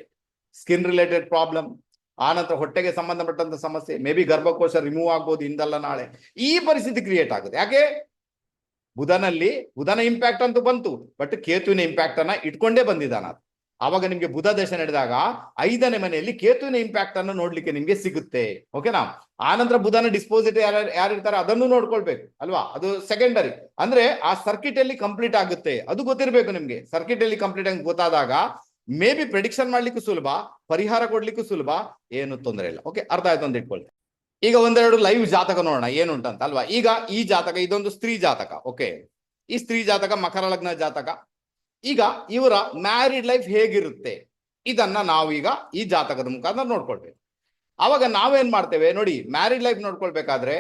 ಸ್ಕಿನ್ ರಿಲೇಟೆಡ್ ಪ್ರಾಬ್ಲಮ್ ಆನಂತರ ಹೊಟ್ಟೆಗೆ ಸಂಬಂಧಪಟ್ಟಂತ ಸಮಸ್ಯೆ ಮೇ ಬಿ ಗರ್ಭಕೋಶ ರಿಮೂವ್ ಆಗ್ಬೋದು ಇಂದಲ್ಲ ನಾಳೆ. ಈ ಪರಿಸ್ಥಿತಿ ಕ್ರಿಯೇಟ್ ಆಗುತ್ತೆ. ಯಾಕೆ? ಬುಧನಲ್ಲಿ, ಬುಧನ ಇಂಪ್ಯಾಕ್ಟ್ ಅಂತೂ ಬಂತು ಬಟ್ ಕೇತುವಿನ ಇಂಪ್ಯಾಕ್ಟ್ ಅನ್ನ ಇಟ್ಕೊಂಡೇ ಬಂದಿದ್ದಾನ ಅವಾಗ ಆವಾಗ ನಿಮ್ಗೆ ಬುಧ ದಶ ನಡೆದಾಗ ಐದನೇ ಮನೆಯಲ್ಲಿ ಕೇತುವಿನ ಇಂಪ್ಯಾಕ್ಟ್ ಅನ್ನು ನೋಡ್ಲಿಕ್ಕೆ ನಿಮ್ಗೆ ಸಿಗುತ್ತೆ. ಓಕೆನಾ ಆನಂತರ ಬುಧನ ಡಿಸ್ಪೋಸಿಟ್ ಯಾರು ಯಾರಿರ್ತಾರೆ ಅದನ್ನು ನೋಡ್ಕೊಳ್ಬೇಕು, ಅಲ್ವಾ? ಅದು ಸೆಕೆಂಡರಿ ಅಂದ್ರೆ ಆ ಸರ್ಕಿಟ್ ಅಲ್ಲಿ ಕಂಪ್ಲೀಟ್ ಆಗುತ್ತೆ. ಅದು ಗೊತ್ತಿರಬೇಕು ನಿಮ್ಗೆ. ಸರ್ಕಿಟ್ ಅಲ್ಲಿ ಕಂಪ್ಲೀಟ್ ಆಗಿ ಗೊತ್ತಾದಾಗ ಮೇ ಬಿ ಪ್ರೆಡಿಕ್ಷನ್ ಮಾಡ್ಲಿಕ್ಕೂ ಸುಲಭ, ಪರಿಹಾರ ಕೊಡ್ಲಿಕ್ಕೂ ಸುಲಭ, ಏನು ತೊಂದರೆ ಇಲ್ಲ. ಓಕೆ ಅರ್ಥ ಆಯ್ತು ಅಂತ ಇಟ್ಕೊಳ್ಳಿ ಈಗ ಒಂದೆರಡು ಲೈವ್ ಜಾತಕ ನೋಡೋಣ ಏನುಂಟಂತ ಅಲ್ವಾ? ಈಗ ಈ ಜಾತಕ, ಇದೊಂದು ಸ್ತ್ರೀ ಜಾತಕ ಓಕೆ ಈ ಸ್ತ್ರೀ ಜಾತಕ, ಮಕರ ಲಗ್ನ ಜಾತಕ. ಈಗ ಇವರ ಮ್ಯಾರಿಡ್ ಲೈಫ್ ಹೇಗಿರುತ್ತೆ? ಇದನ್ನ ನಾವೀಗ ಈ ಜಾತಕದ ಮುಖಾಂತರ ನೋಡ್ಕೊಳ್ಬೇಕು. ಅವಾಗ ನಾವೇನ್ ಮಾಡ್ತೇವೆ? ನೋಡಿ ಮ್ಯಾರಿಡ್ ಲೈಫ್ ನೋಡ್ಕೊಳ್ಬೇಕಾದ್ರೆ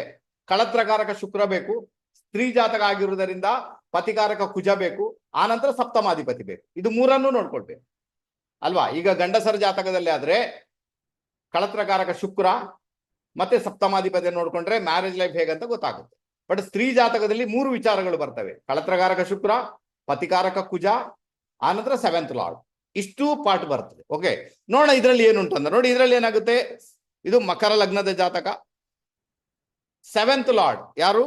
ಕಳತ್ರಕಾರಕ ಶುಕ್ರ ಬೇಕು, ಸ್ತ್ರೀ ಜಾತಕ ಆಗಿರುವುದರಿಂದ ಪತಿಕಾರಕ ಕುಜ ಬೇಕು, ಆನಂತರ ಸಪ್ತಮಾಧಿಪತಿ ಬೇಕು. ಇದು ಮೂರನ್ನು ನೋಡ್ಕೊಳ್ಬೇಕು. ಅಲ್ವಾ? ಈಗ ಗಂಡಸರ ಜಾತಕದಲ್ಲಿ ಆದ್ರೆ ಕಳತ್ರಕಾರಕ ಶುಕ್ರ ಮತ್ತೆ ಸಪ್ತಮಾಧಿಪತಿ ನೋಡ್ಕೊಂಡ್ರೆ ಮ್ಯಾರೇಜ್ ಲೈಫ್ ಹೇಗಂತ ಗೊತ್ತಾಗುತ್ತೆ. ಬಟ್ ಸ್ತ್ರೀ ಜಾತಕದಲ್ಲಿ ಮೂರು ವಿಚಾರಗಳು ಬರ್ತವೆ. ಕಳತ್ರಕಾರಕ ಶುಕ್ರ, ಪತಿಕಾರಕ ಕುಜ ಆನಂತರ ಸೆವೆಂತ್ ಲಾರ್ಡ್ ಇಷ್ಟು ಪಾರ್ಟ್ ಬರ್ತದೆ. ಓಕೆ ನೋಡೋಣ ಇದರಲ್ಲಿ ಏನುಂಟು ಅಂತ. ನೋಡಿ ಇದರಲ್ಲಿ ಏನಾಗುತ್ತೆ? ಇದು ಮಕರ ಲಗ್ನದ ಜಾತಕ. ಸೆವೆಂತ್ ಲಾರ್ಡ್ ಯಾರು?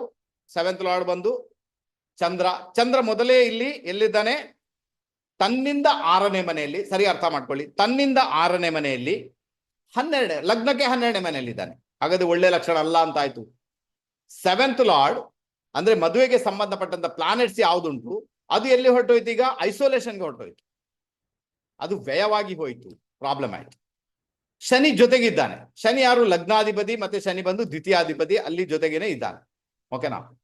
ಸೆವೆಂತ್ ಲಾರ್ಡ್ ಬಂದು ಚಂದ್ರ. ಚಂದ್ರ ಮೊದಲೇ ಇಲ್ಲಿ ಎಲ್ಲಿದ್ದಾನೆ? ತನ್ನಿಂದ ಆರನೇ ಮನೆಯಲ್ಲಿ, ಸರಿ ಅರ್ಥ ಮಾಡ್ಕೊಳ್ಳಿ. ತನ್ನಿಂದ ಆರನೇ ಮನೆಯಲ್ಲಿ ಹನ್ನೆರಡನೇ ಲಗ್ನಕ್ಕೆ ಹನ್ನೆರಡನೇ ಮನೆಯಲ್ಲಿ ಇದ್ದಾನೆ. ಹಾಗಾದ್ರೆ ಒಳ್ಳೆ ಲಕ್ಷಣ ಅಲ್ಲ ಅಂತ ಆಯ್ತು. ಸೆವೆಂತ್ ಲಾರ್ಡ್ ಅಂದ್ರೆ ಮದುವೆಗೆ ಸಂಬಂಧಪಟ್ಟಂತ ಪ್ಲಾನೆಟ್ಸ್ ಯಾವ್ದುಂಟು, ಅದು ಎಲ್ಲಿ ಹೊರಟೋಯ್ತು ಈಗ? ಐಸೋಲೇಷನ್ಗೆ ಹೊರಟೋಯ್ತು. ಅದು ವ್ಯಯವಾಗಿ ಹೋಯ್ತು. ಪ್ರಾಬ್ಲಮ್ ಆಯ್ತು. ಶನಿ ಜೊತೆಗಿದ್ದಾನೆ. ಶನಿ ಯಾರು? ಲಗ್ನಾಧಿಪತಿ, ಮತ್ತೆ ಶನಿ ಬಂದು ದ್ವಿತೀಯಾಧಿಪತಿ, ಅಲ್ಲಿ ಜೊತೆಗೇನೆ ಇದ್ದಾನೆ. ಓಕೆನಾ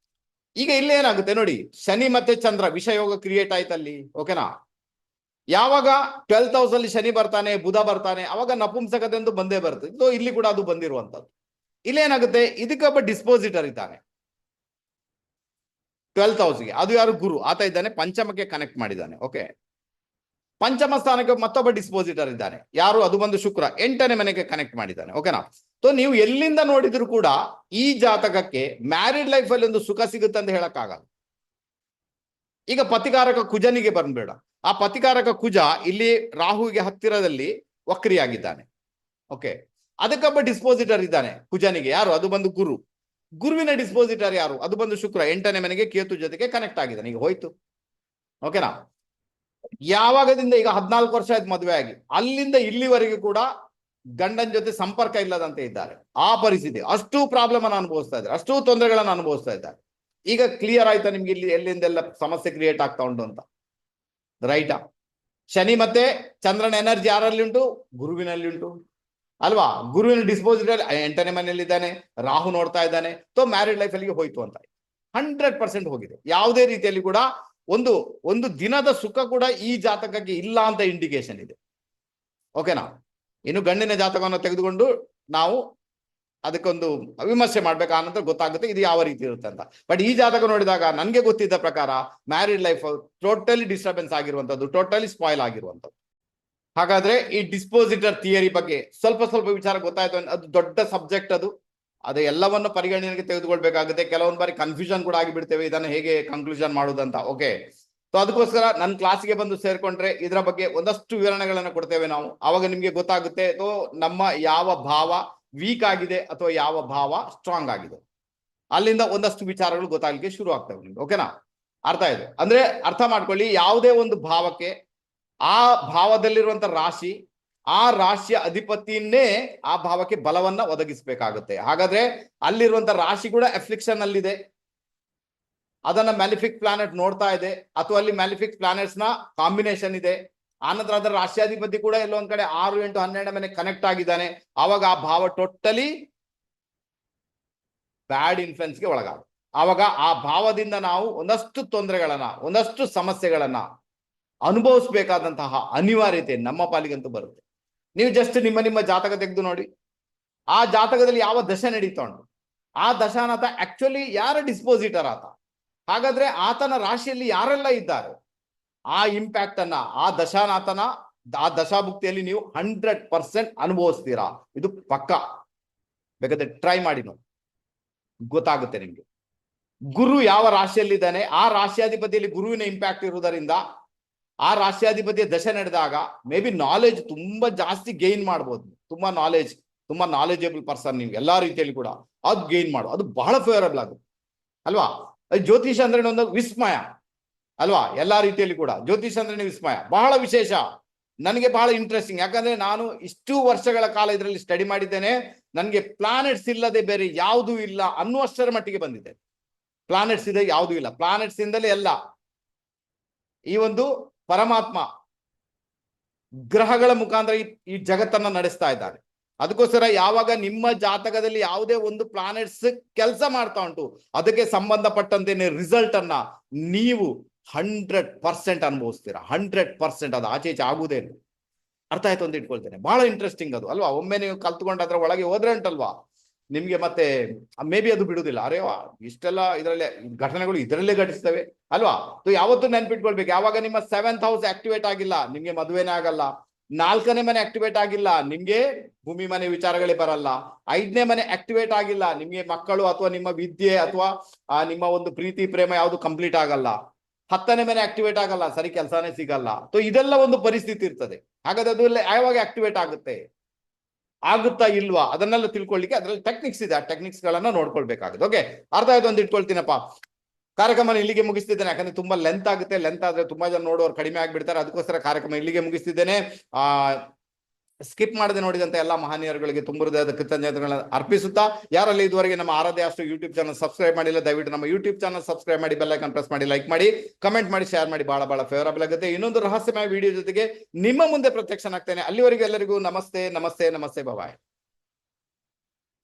ಈಗ ಇಲ್ಲಿ ಏನಾಗುತ್ತೆ ನೋಡಿ, ಶನಿ ಮತ್ತೆ ಚಂದ್ರ ವಿಷಯೋಗ ಕ್ರಿಯೇಟ್ ಆಯ್ತಲ್ಲಿ. ಓಕೆನಾ ಯಾವಾಗ ಟ್ವೆಲ್ತ್ ಹೌಸ್ ಅಲ್ಲಿ ಶನಿ ಬರ್ತಾನೆ, ಬುಧ ಬರ್ತಾನೆ, ಅವಾಗ ನಪುಂಸಕತೆಂದು ಬಂದೇ ಬರುತ್ತೆ. ಇದು ಇಲ್ಲಿ ಕೂಡ ಅದು ಬಂದಿರುವಂತದ್ದು ಇಲ್ಲೇನಾಗುತ್ತೆ? ಇದಕ್ಕೊಬ್ಬ ಡಿಸ್ಪೋಸಿಟರ್ ಇದ್ದಾನೆ. ಟ್ವೆಲ್ತ್ ಹೌಸ್ಗೆ ಅದು ಯಾರು? ಗುರು. ಆತ ಇದ್ದಾನೆ, ಪಂಚಮಕ್ಕೆ ಕನೆಕ್ಟ್ ಮಾಡಿದ್ದಾನೆ. ಓಕೆ ಪಂಚಮ ಸ್ಥಾನಕ್ಕೆ ಮತ್ತೊಬ್ಬ ಡಿಸ್ಪೋಸಿಟರ್ ಇದ್ದಾನೆ. ಯಾರು? ಅದು ಬಂದು ಶುಕ್ರ. ಎಂಟನೇ ಮನೆಗೆ ಕನೆಕ್ಟ್ ಮಾಡಿದ್ದಾನೆ. ಓಕೆನಾ ಸೊ ನೀವು ಎಲ್ಲಿಂದ ನೋಡಿದ್ರು ಕೂಡ ಈ ಜಾತಕಕ್ಕೆ ಮ್ಯಾರಿಡ್ ಲೈಫ್ ಅಲ್ಲಿ ಒಂದು ಸುಖ ಸಿಗುತ್ತೆ ಅಂತ ಹೇಳಕ್ಕಾಗಲ್ಲ. ಈಗ ಪತಿಕಾರಕ ಕುಜನಿಗೆ ಬಂದ್ಬೇಡ ಆ ಪತಿಕಾರಕ ಕುಜ ಇಲ್ಲಿ ರಾಹುವಿಗೆ ಹತ್ತಿರದಲ್ಲಿ ವಕ್ರಿಯಾಗಿದ್ದಾನೆ. ಓಕೆ ಅದಕ್ಕೊಬ್ಬ ಡಿಸ್ಪೋಸಿಟರ್ ಇದ್ದಾನೆ ಕುಜನಿಗೆ. ಯಾರು? ಅದು ಬಂದು ಗುರು. ಗುರುವಿನ ಡಿಸ್ಪೋಸಿಟರ್ ಯಾರು? ಅದು ಬಂದು ಶುಕ್ರ. ಎಂಟನೇ ಮನೆಗೆ ಕೇತು ಜೊತೆಗೆ ಕನೆಕ್ಟ್ ಆಗಿದ್ದಾನೆ. ಈಗ ಹೋಯ್ತು. ಓಕೆನಾ ಯಾವಾಗದಿಂದ ಈಗ ಹದಿನಾಲ್ಕು ವರ್ಷ ಆಯ್ತು ಮದುವೆ ಆಗಿ. ಅಲ್ಲಿಂದ ಇಲ್ಲಿವರೆಗೆ ಕೂಡ ಗಂಡನ ಜೊತೆ ಸಂಪರ್ಕ ಇಲ್ಲದಂತೆ ಇದ್ದಾರೆ. ಆ ಪರಿಸ್ಥಿತಿ. ಅಷ್ಟು ಪ್ರಾಬ್ಲಮ್ ಅನ್ನು ಅನುಭವಿಸ್ತಾ ಇದ್ದಾರೆ. ಅಷ್ಟು ತೊಂದರೆಗಳನ್ನು ಅನುಭವಿಸ್ತಾ ಇದ್ದಾರೆ. ಈಗ ಕ್ಲಿಯರ್ ಆಯ್ತಾ ನಿಮ್ಗೆ ಇಲ್ಲಿ ಎಲ್ಲಿಂದೆಲ್ಲ ಸಮಸ್ಯೆ ಕ್ರಿಯೇಟ್ ಆಗ್ತಾ ಉಂಟು ಅಂತ? ರೈಟಾ ಶನಿ ಮತ್ತೆ ಚಂದ್ರನ ಎನರ್ಜಿ ಯಾರಲ್ಲಿ ಉಂಟು? ಗುರುವಿನಲ್ಲಿ ಉಂಟು. ಅಲ್ವಾ? ಗುರುವಿನ ಡಿಸ್ಪೋಸಿಟಲ್ ಎಂಟನೇ ಮನೆಯಲ್ಲಿದ್ದಾನೆ ರಾಹು ನೋಡ್ತಾ ಇದ್ದಾನೆ ತೋ ಮ್ಯಾರಿಡ್ ಲೈಫ್ ಅಲ್ಲಿಗೆ ಹೋಯ್ತು ಅಂತ. ಹಂಡ್ರೆಡ್ ಪರ್ಸೆಂಟ್ ಹೋಗಿದೆ. ಯಾವುದೇ ರೀತಿಯಲ್ಲಿ ಕೂಡ ಒಂದು ಒಂದು ದಿನದ ಸುಖ ಕೂಡ ಈ ಜಾತಕಕ್ಕೆ ಇಲ್ಲ ಅಂತ ಇಂಡಿಕೇಶನ್ ಇದೆ. ಓಕೆನಾ ಇನ್ನು ಗಂಡಿನ ಜಾತಕವನ್ನು ತೆಗೆದುಕೊಂಡು ನಾವು ಅದಕ್ಕೊಂದು ವಿಮರ್ಶೆ ಮಾಡ್ಬೇಕು ನಂತರ ಗೊತ್ತಾಗುತ್ತೆ ಇದು ಯಾವ ರೀತಿ ಇರುತ್ತೆ ಅಂತ. ಬಟ್ ಈ ಜಾತಕ ನೋಡಿದಾಗ ನನಗೆ ಗೊತ್ತಿದ್ದ ಪ್ರಕಾರ ಮ್ಯಾರಿಡ್ ಲೈಫ್ ಟೋಟಲಿ ಡಿಸ್ಟರ್ಬೆನ್ಸ್ ಆಗಿರುವಂತದ್ದು ಟೋಟಲಿ ಸ್ಪಾಯ್ಲ್ ಆಗಿರುವಂತದ್ದು ಹಾಗಾದ್ರೆ ಈ ಡಿಸ್ಪೋಸಿಟರ್ ಥಿಯರಿ ಬಗ್ಗೆ ಸ್ವಲ್ಪ ಸ್ವಲ್ಪ ವಿಚಾರ ಗೊತ್ತಾಯ್ತು ಅದು ದೊಡ್ಡ ಸಬ್ಜೆಕ್ಟ್ ಅದು. ಅದೇ ಎಲ್ಲವನ್ನು ಪರಿಗಣನೆಗೆ ತೆಗೆದುಕೊಳ್ಬೇಕಾಗುತ್ತೆ. ಕೆಲವೊಂದು ಬಾರಿ ಕನ್ಫ್ಯೂಷನ್ ಕೂಡ ಆಗಿಬಿಡ್ತೇವೆ. ಇದನ್ನು ಹೇಗೆ ಕನ್ಕ್ಲೂಷನ್ ಮಾಡುವುದಂತ ಓಕೆ ಸೊ ಅದಕ್ಕೋಸ್ಕರ ನನ್ನ ಕ್ಲಾಸ್ಗೆ ಬಂದು ಸೇರ್ಕೊಂಡ್ರೆ ಇದರ ಬಗ್ಗೆ ಒಂದಷ್ಟು ವಿವರಣೆಗಳನ್ನು ಕೊಡ್ತೇವೆ ನಾವು. ಆವಾಗ ನಿಮ್ಗೆ ಗೊತ್ತಾಗುತ್ತೆ. ಸೊ ನಮ್ಮ ಯಾವ ಭಾವ ವೀಕ್ ಆಗಿದೆ ಅಥವಾ ಯಾವ ಭಾವ ಸ್ಟ್ರಾಂಗ್ ಆಗಿದೆ. ಅಲ್ಲಿಂದ ಒಂದಷ್ಟು ವಿಚಾರಗಳು ಗೊತ್ತಾಗ್ಲಿಕ್ಕೆ ಶುರು ಆಗ್ತವೆ ನಿಮ್ಗೆ ಓಕೆನಾ ಅರ್ಥ ಇದೆ. ಅಂದ್ರೆ ಅರ್ಥ ಮಾಡ್ಕೊಳ್ಳಿ, ಯಾವುದೇ ಒಂದು ಭಾವಕ್ಕೆ ಆ ಭಾವದಲ್ಲಿರುವಂತ ರಾಶಿ, ಆ ರಾಶಿಯ ಅಧಿಪತಿಯನ್ನೇ ಆ ಭಾವಕ್ಕೆ ಬಲವನ್ನ ಒದಗಿಸಬೇಕಾಗುತ್ತೆ. ಹಾಗಾದ್ರೆ ಅಲ್ಲಿರುವಂತ ರಾಶಿ ಕೂಡ ಎಫ್ಲಿಕ್ಷನ್ ಅಲ್ಲಿದೆ ಅದನ್ನ ಮ್ಯಾಲಿಫಿಕ್ ಪ್ಲಾನೆಟ್ ನೋಡ್ತಾ ಇದೆ. ಅಥವಾ ಅಲ್ಲಿ ಮ್ಯಾಲಿಫಿಕ್ ಪ್ಲಾನೆಟ್ಸ್ನ ಕಾಂಬಿನೇಷನ್ ಇದೆ. ಆನಂತರ ಅದರ ರಾಷ್ಟ್ರಾಧಿಪತಿ ಕೂಡ ಎಲ್ಲೋ ಒಂದ್ ಕಡೆ ಆರು, ಎಂಟು ಹನ್ನೆರಡು ಮನೆ ಕನೆಕ್ಟ್ ಆಗಿದ್ದಾನೆ. ಅವಾಗ ಆ ಭಾವ ಟೋಟಲಿ ಬ್ಯಾಡ್ ಇನ್ಫ್ಲುಯೆನ್ಸ್ಗೆ ಒಳಗಾಗುತ್ತೆ ಆವಾಗ ಆ ಭಾವದಿಂದ ನಾವು ಒಂದಷ್ಟು ತೊಂದರೆಗಳನ್ನ, ಒಂದಷ್ಟು ಸಮಸ್ಯೆಗಳನ್ನ ಅನುಭವಿಸ್ಬೇಕಾದಂತಹ ಅನಿವಾರ್ಯತೆ ನಮ್ಮ ಪಾಲಿಗಂತೂ ಬರುತ್ತೆ. ನೀವು ಜಸ್ಟ್ ನಿಮ್ಮ ನಿಮ್ಮ ಜಾತಕ ತೆಗೆದು ನೋಡಿ. ಆ ಜಾತಕದಲ್ಲಿ ಯಾವ ದಶೆ ನಡೀತಾ ಉಂಟು? ಆ ದಶಾನಾಥ ಆಕ್ಚುಲಿ ಯಾರ ಡಿಸ್ಪೋಸಿಟರ್ ಆತ? ಹಾಗಾದ್ರೆ ಆತನ ರಾಶಿಯಲ್ಲಿ ಯಾರೆಲ್ಲ ಇದ್ದಾರೆ? ಆ ಇಂಪ್ಯಾಕ್ಟ್ ಅನ್ನ, ಆ ದಶಾನಾಥನ, ಆ ದಶಾಭುಕ್ತಿಯಲ್ಲಿ ನೀವು ಹಂಡ್ರೆಡ್ ಪರ್ಸೆಂಟ್ ಅನುಭವಿಸ್ತೀರಾ? ಇದು ಪಕ್ಕ. ಬೇಕಾದ್ರೆ ಟ್ರೈ ಮಾಡಿ ನೋಡಿ. ಗೊತ್ತಾಗುತ್ತೆ ನಿಮ್ಗೆ. ಗುರು ಯಾವ ರಾಶಿಯಲ್ಲಿದ್ದಾನೆ? ಆ ರಾಶಿಯಾಧಿಪತಿಯಲ್ಲಿ ಗುರುವಿನ ಇಂಪ್ಯಾಕ್ಟ್ ಇರುವುದರಿಂದ, ಆ ರಾಶಿಯಾಧಿಪತಿಯ ದಶೆ ನಡೆದಾಗ ಮೇ ಬಿ ನಾಲೆಜ್ ತುಂಬಾ ಜಾಸ್ತಿ ಗೈನ್ ಮಾಡ್ಬೋದು. ತುಂಬಾ ನಾಲೆಜ್ ತುಂಬಾ ನಾಲೆಜಬಲ್ ಪರ್ಸನ್ ನೀವು, ಎಲ್ಲಾ ರೀತಿಯಲ್ಲಿ ಕೂಡ. ಅದು ಗೈನ್ ಮಾಡು. ಅದು ಬಹಳ ಫೇವರಬಲ್ ಆಗುತ್ತೆ. ಅಲ್ವಾ? ಜ್ಯೋತಿಷ ಅಂದ್ರೆ ಒಂದು ವಿಸ್ಮಯ. ಅಲ್ವಾ? ಎಲ್ಲಾ ರೀತಿಯಲ್ಲಿ ಕೂಡ. ಜ್ಯೋತಿಷ್ ಅಂದ್ರೆ ವಿಸ್ಮಯ. ಬಹಳ ವಿಶೇಷ. ನನಗೆ ಬಹಳ ಇಂಟ್ರೆಸ್ಟಿಂಗ್ ಯಾಕಂದ್ರೆ ನಾನು ಇಷ್ಟು ವರ್ಷಗಳ ಕಾಲ ಇದರಲ್ಲಿ ಸ್ಟಡಿ ಮಾಡಿದ್ದೇನೆ. ನನಗೆ ಪ್ಲಾನೆಟ್ಸ್ ಇಲ್ಲದೆ ಬೇರೆ ಯಾವುದೂ ಇಲ್ಲ ಅನ್ನುವಷ್ಟರ ಮಟ್ಟಿಗೆ ಬಂದಿದೆ. ಪ್ಲಾನೆಟ್ಸ್ ಇದೆ, ಯಾವುದೂ ಇಲ್ಲ. ಪ್ಲಾನೆಟ್ಸ್ ಇಂದಲೇ ಎಲ್ಲ ಈ ಒಂದು ಪರಮಾತ್ಮ ಗ್ರಹಗಳ ಮುಖಾಂತರ ಈ- ಜಗತ್ತನ್ನ ನಡೆಸ್ತಾ ಇದ್ದಾರೆ ಅದಕ್ಕೋಸ್ಕರ ಯಾವಾಗ ನಿಮ್ಮ ಜಾತಕದಲ್ಲಿ ಯಾವುದೇ ಒಂದು ಪ್ಲಾನೆಟ್ಸ್ ಕೆಲಸ ಮಾಡ್ತಾ ಉಂಟು, ಅದಕ್ಕೆ ಸಂಬಂಧಪಟ್ಟಂತೆ ರಿಸಲ್ಟ್ ಅನ್ನ ನೀವು ಹಂಡ್ರೆಡ್ ಪರ್ಸೆಂಟ್ ಅನುಭವಿಸ್ತೀರಾ? ಹಂಡ್ರೆಡ್ ಪರ್ಸೆಂಟ್ ಅದು ಆಚೆ ಈಚೆ ಆಗುದೇ ಇಲ್ಲ. ಅರ್ಥ ಆಯ್ತು ಅಂತ ಇಟ್ಕೊಳ್ತೇನೆ. ಬಹಳ ಇಂಟ್ರೆಸ್ಟಿಂಗ್ ಅದು. ಅಲ್ವಾ? ಒಮ್ಮೆ ನೀವು ಕಲ್ತ್ಕೊಂಡು ಅದ್ರ ಒಳಗೆ ಹೋದ್ರೆ ಉಂಟಲ್ವಾ? ನಿಮ್ಗೆ ಮತ್ತೆ, ಮೇ ಬಿ ಅದು ಬಿಡುದಿಲ್ಲ. ಅರೆ ಇಷ್ಟೆಲ್ಲ ಇದರಲ್ಲೇ, ಘಟನೆಗಳು ಇದರಲ್ಲೇ ಘಟಿಸ್ತವೆ. ಅಲ್ವಾ? ಯಾವತ್ತೂ ನೆನ್ಪಿಟ್ಕೊಳ್ಬೇಕು. ಯಾವಾಗ ನಿಮ್ಮ ಸೆವೆಂತ್ ಹೌಸ್ ಆಕ್ಟಿವೇಟ್ ಆಗಿಲ್ಲ, ನಿಮ್ಗೆ ಮದುವೆನೇ ಆಗಲ್ಲ. ನಾಲ್ಕನೇ ಮನೆ ಆಕ್ಟಿವೇಟ್ ಆಗಿಲ್ಲ, ನಿಮ್ಗೆ ಭೂಮಿ ಮನೆ ವಿಚಾರಗಳೇ ಬರಲ್ಲ. ಐದನೇ ಮನೆ ಆಕ್ಟಿವೇಟ್ ಆಗಿಲ್ಲ, ನಿಮ್ಗೆ ಮಕ್ಕಳು ಅಥವಾ ನಿಮ್ಮ ವಿದ್ಯೆ ಅಥವಾ ನಿಮ್ಮ ಒಂದು ಪ್ರೀತಿ, ಪ್ರೇಮ ಯಾವುದು ಕಂಪ್ಲೀಟ್ ಆಗಲ್ಲ. ಹತ್ತನೇ ಮನೆ ಆಕ್ಟಿವೇಟ್ ಆಗಲ್ಲ, ಸರಿ ಕೆಲಸನೇ ಸಿಗಲ್ಲ. ಸೊ ಇದೆಲ್ಲ ಒಂದು ಪರಿಸ್ಥಿತಿ ಇರ್ತದೆ. ಹಾಗಾದ್ರೆ ಅದು ಯಾವಾಗ ಆಕ್ಟಿವೇಟ್ ಆಗುತ್ತೆ? ಆಗುತ್ತಾ ಇಲ್ವಾ? ಅದನ್ನೆಲ್ಲ ತಿಳ್ಕೊಳ್ಳಿಕ್ಕೆ ಅದ್ರಲ್ಲಿ ಟೆಕ್ನಿಕ್ಸ್ ಇದೆ. ಆ ಟೆಕ್ನಿಕ್ಸ್ ಗಳನ್ನ ನೋಡ್ಕೊಳ್ಬೇಕಾಗುತ್ತೆ. ಓಕೆ ಅರ್ಧ ಆಯ್ತು ಒಂದು ಇಟ್ಕೊಳ್ತೀನಪ್ಪ. ಕಾರ್ಯಕ್ರಮ ಇಲ್ಲಿಗೆ ಮುಗಿಸ್ತಿದ್ದೇನೆ. ಯಾಕಂದ್ರೆ ತುಂಬಾ ಲೆಂತ್ ಆಗುತ್ತೆ. ಲೆಂತ್ ಆದ್ರೆ ತುಂಬಾ ಜನ ನೋಡೋರು ಕಡಿಮೆ ಆಗ್ಬಿಡ್ತಾರೆ. ಅದಕ್ಕೋಸ್ಕರ ಕಾರ್ಯಕ್ರಮ ಇಲ್ಲಿಗೆ ಮುಗಿಸ್ತಿದ್ದೇನೆ. ಆ ಸ್ಕಿಪ್ ಮಾಡದೆ ನೋಡಿದಂತ ಎಲ್ಲಾ ಮಹನೀಯರುಗಳಿಗೆ ತುಂಬ ಹೃದಯದ ಕೃತಜ್ಞತೆಗಳನ್ನ ಅರ್ಪಿಸುತ್ತಾ, ಯಾರಲ್ಲಿ ಇದುವರೆಗೆ ನಮ್ಮ ಆರಾಧ್ಯ ಅಷ್ಟು ಯೂಟ್ಯೂಬ್ ಚಾನಲ್ ಸಬ್ಸ್ಕ್ರೈಬ್ ಮಾಡಿಲ್ಲ, ದಯವಿಟ್ಟು ನಮ್ಮ ಯೂಟ್ಯೂಬ್ ಚಾನಲ್ ಸಬ್ಸ್ಕ್ರೈಬ್ ಮಾಡಿ ಬೆಲ್ ಐಕಾನ್ ಪ್ರೆಸ್ ಮಾಡಿ ಲೈಕ್ ಮಾಡಿ ಕಮೆಂಟ್ ಮಾಡಿ ಶೇರ್ ಮಾಡಿ ಬಹಳ ಬಹಳ ಫೇವರಬಲ್ ಆಗುತ್ತೆ. ಇನ್ನೊಂದು ರಹಸ್ಯಮಯ ವಿಡಿಯೋ ಜೊತೆಗೆ ನಿಮ್ಮ ಮುಂದೆ ಪ್ರತ್ಯಕ್ಷನಾಗ್ತೇನೆ. ಅಲ್ಲಿವರೆಗೂ ಎಲ್ಲರಿಗೂ ನಮಸ್ತೆ ನಮಸ್ತೆ ನಮಸ್ತೆ ಬಾಯ್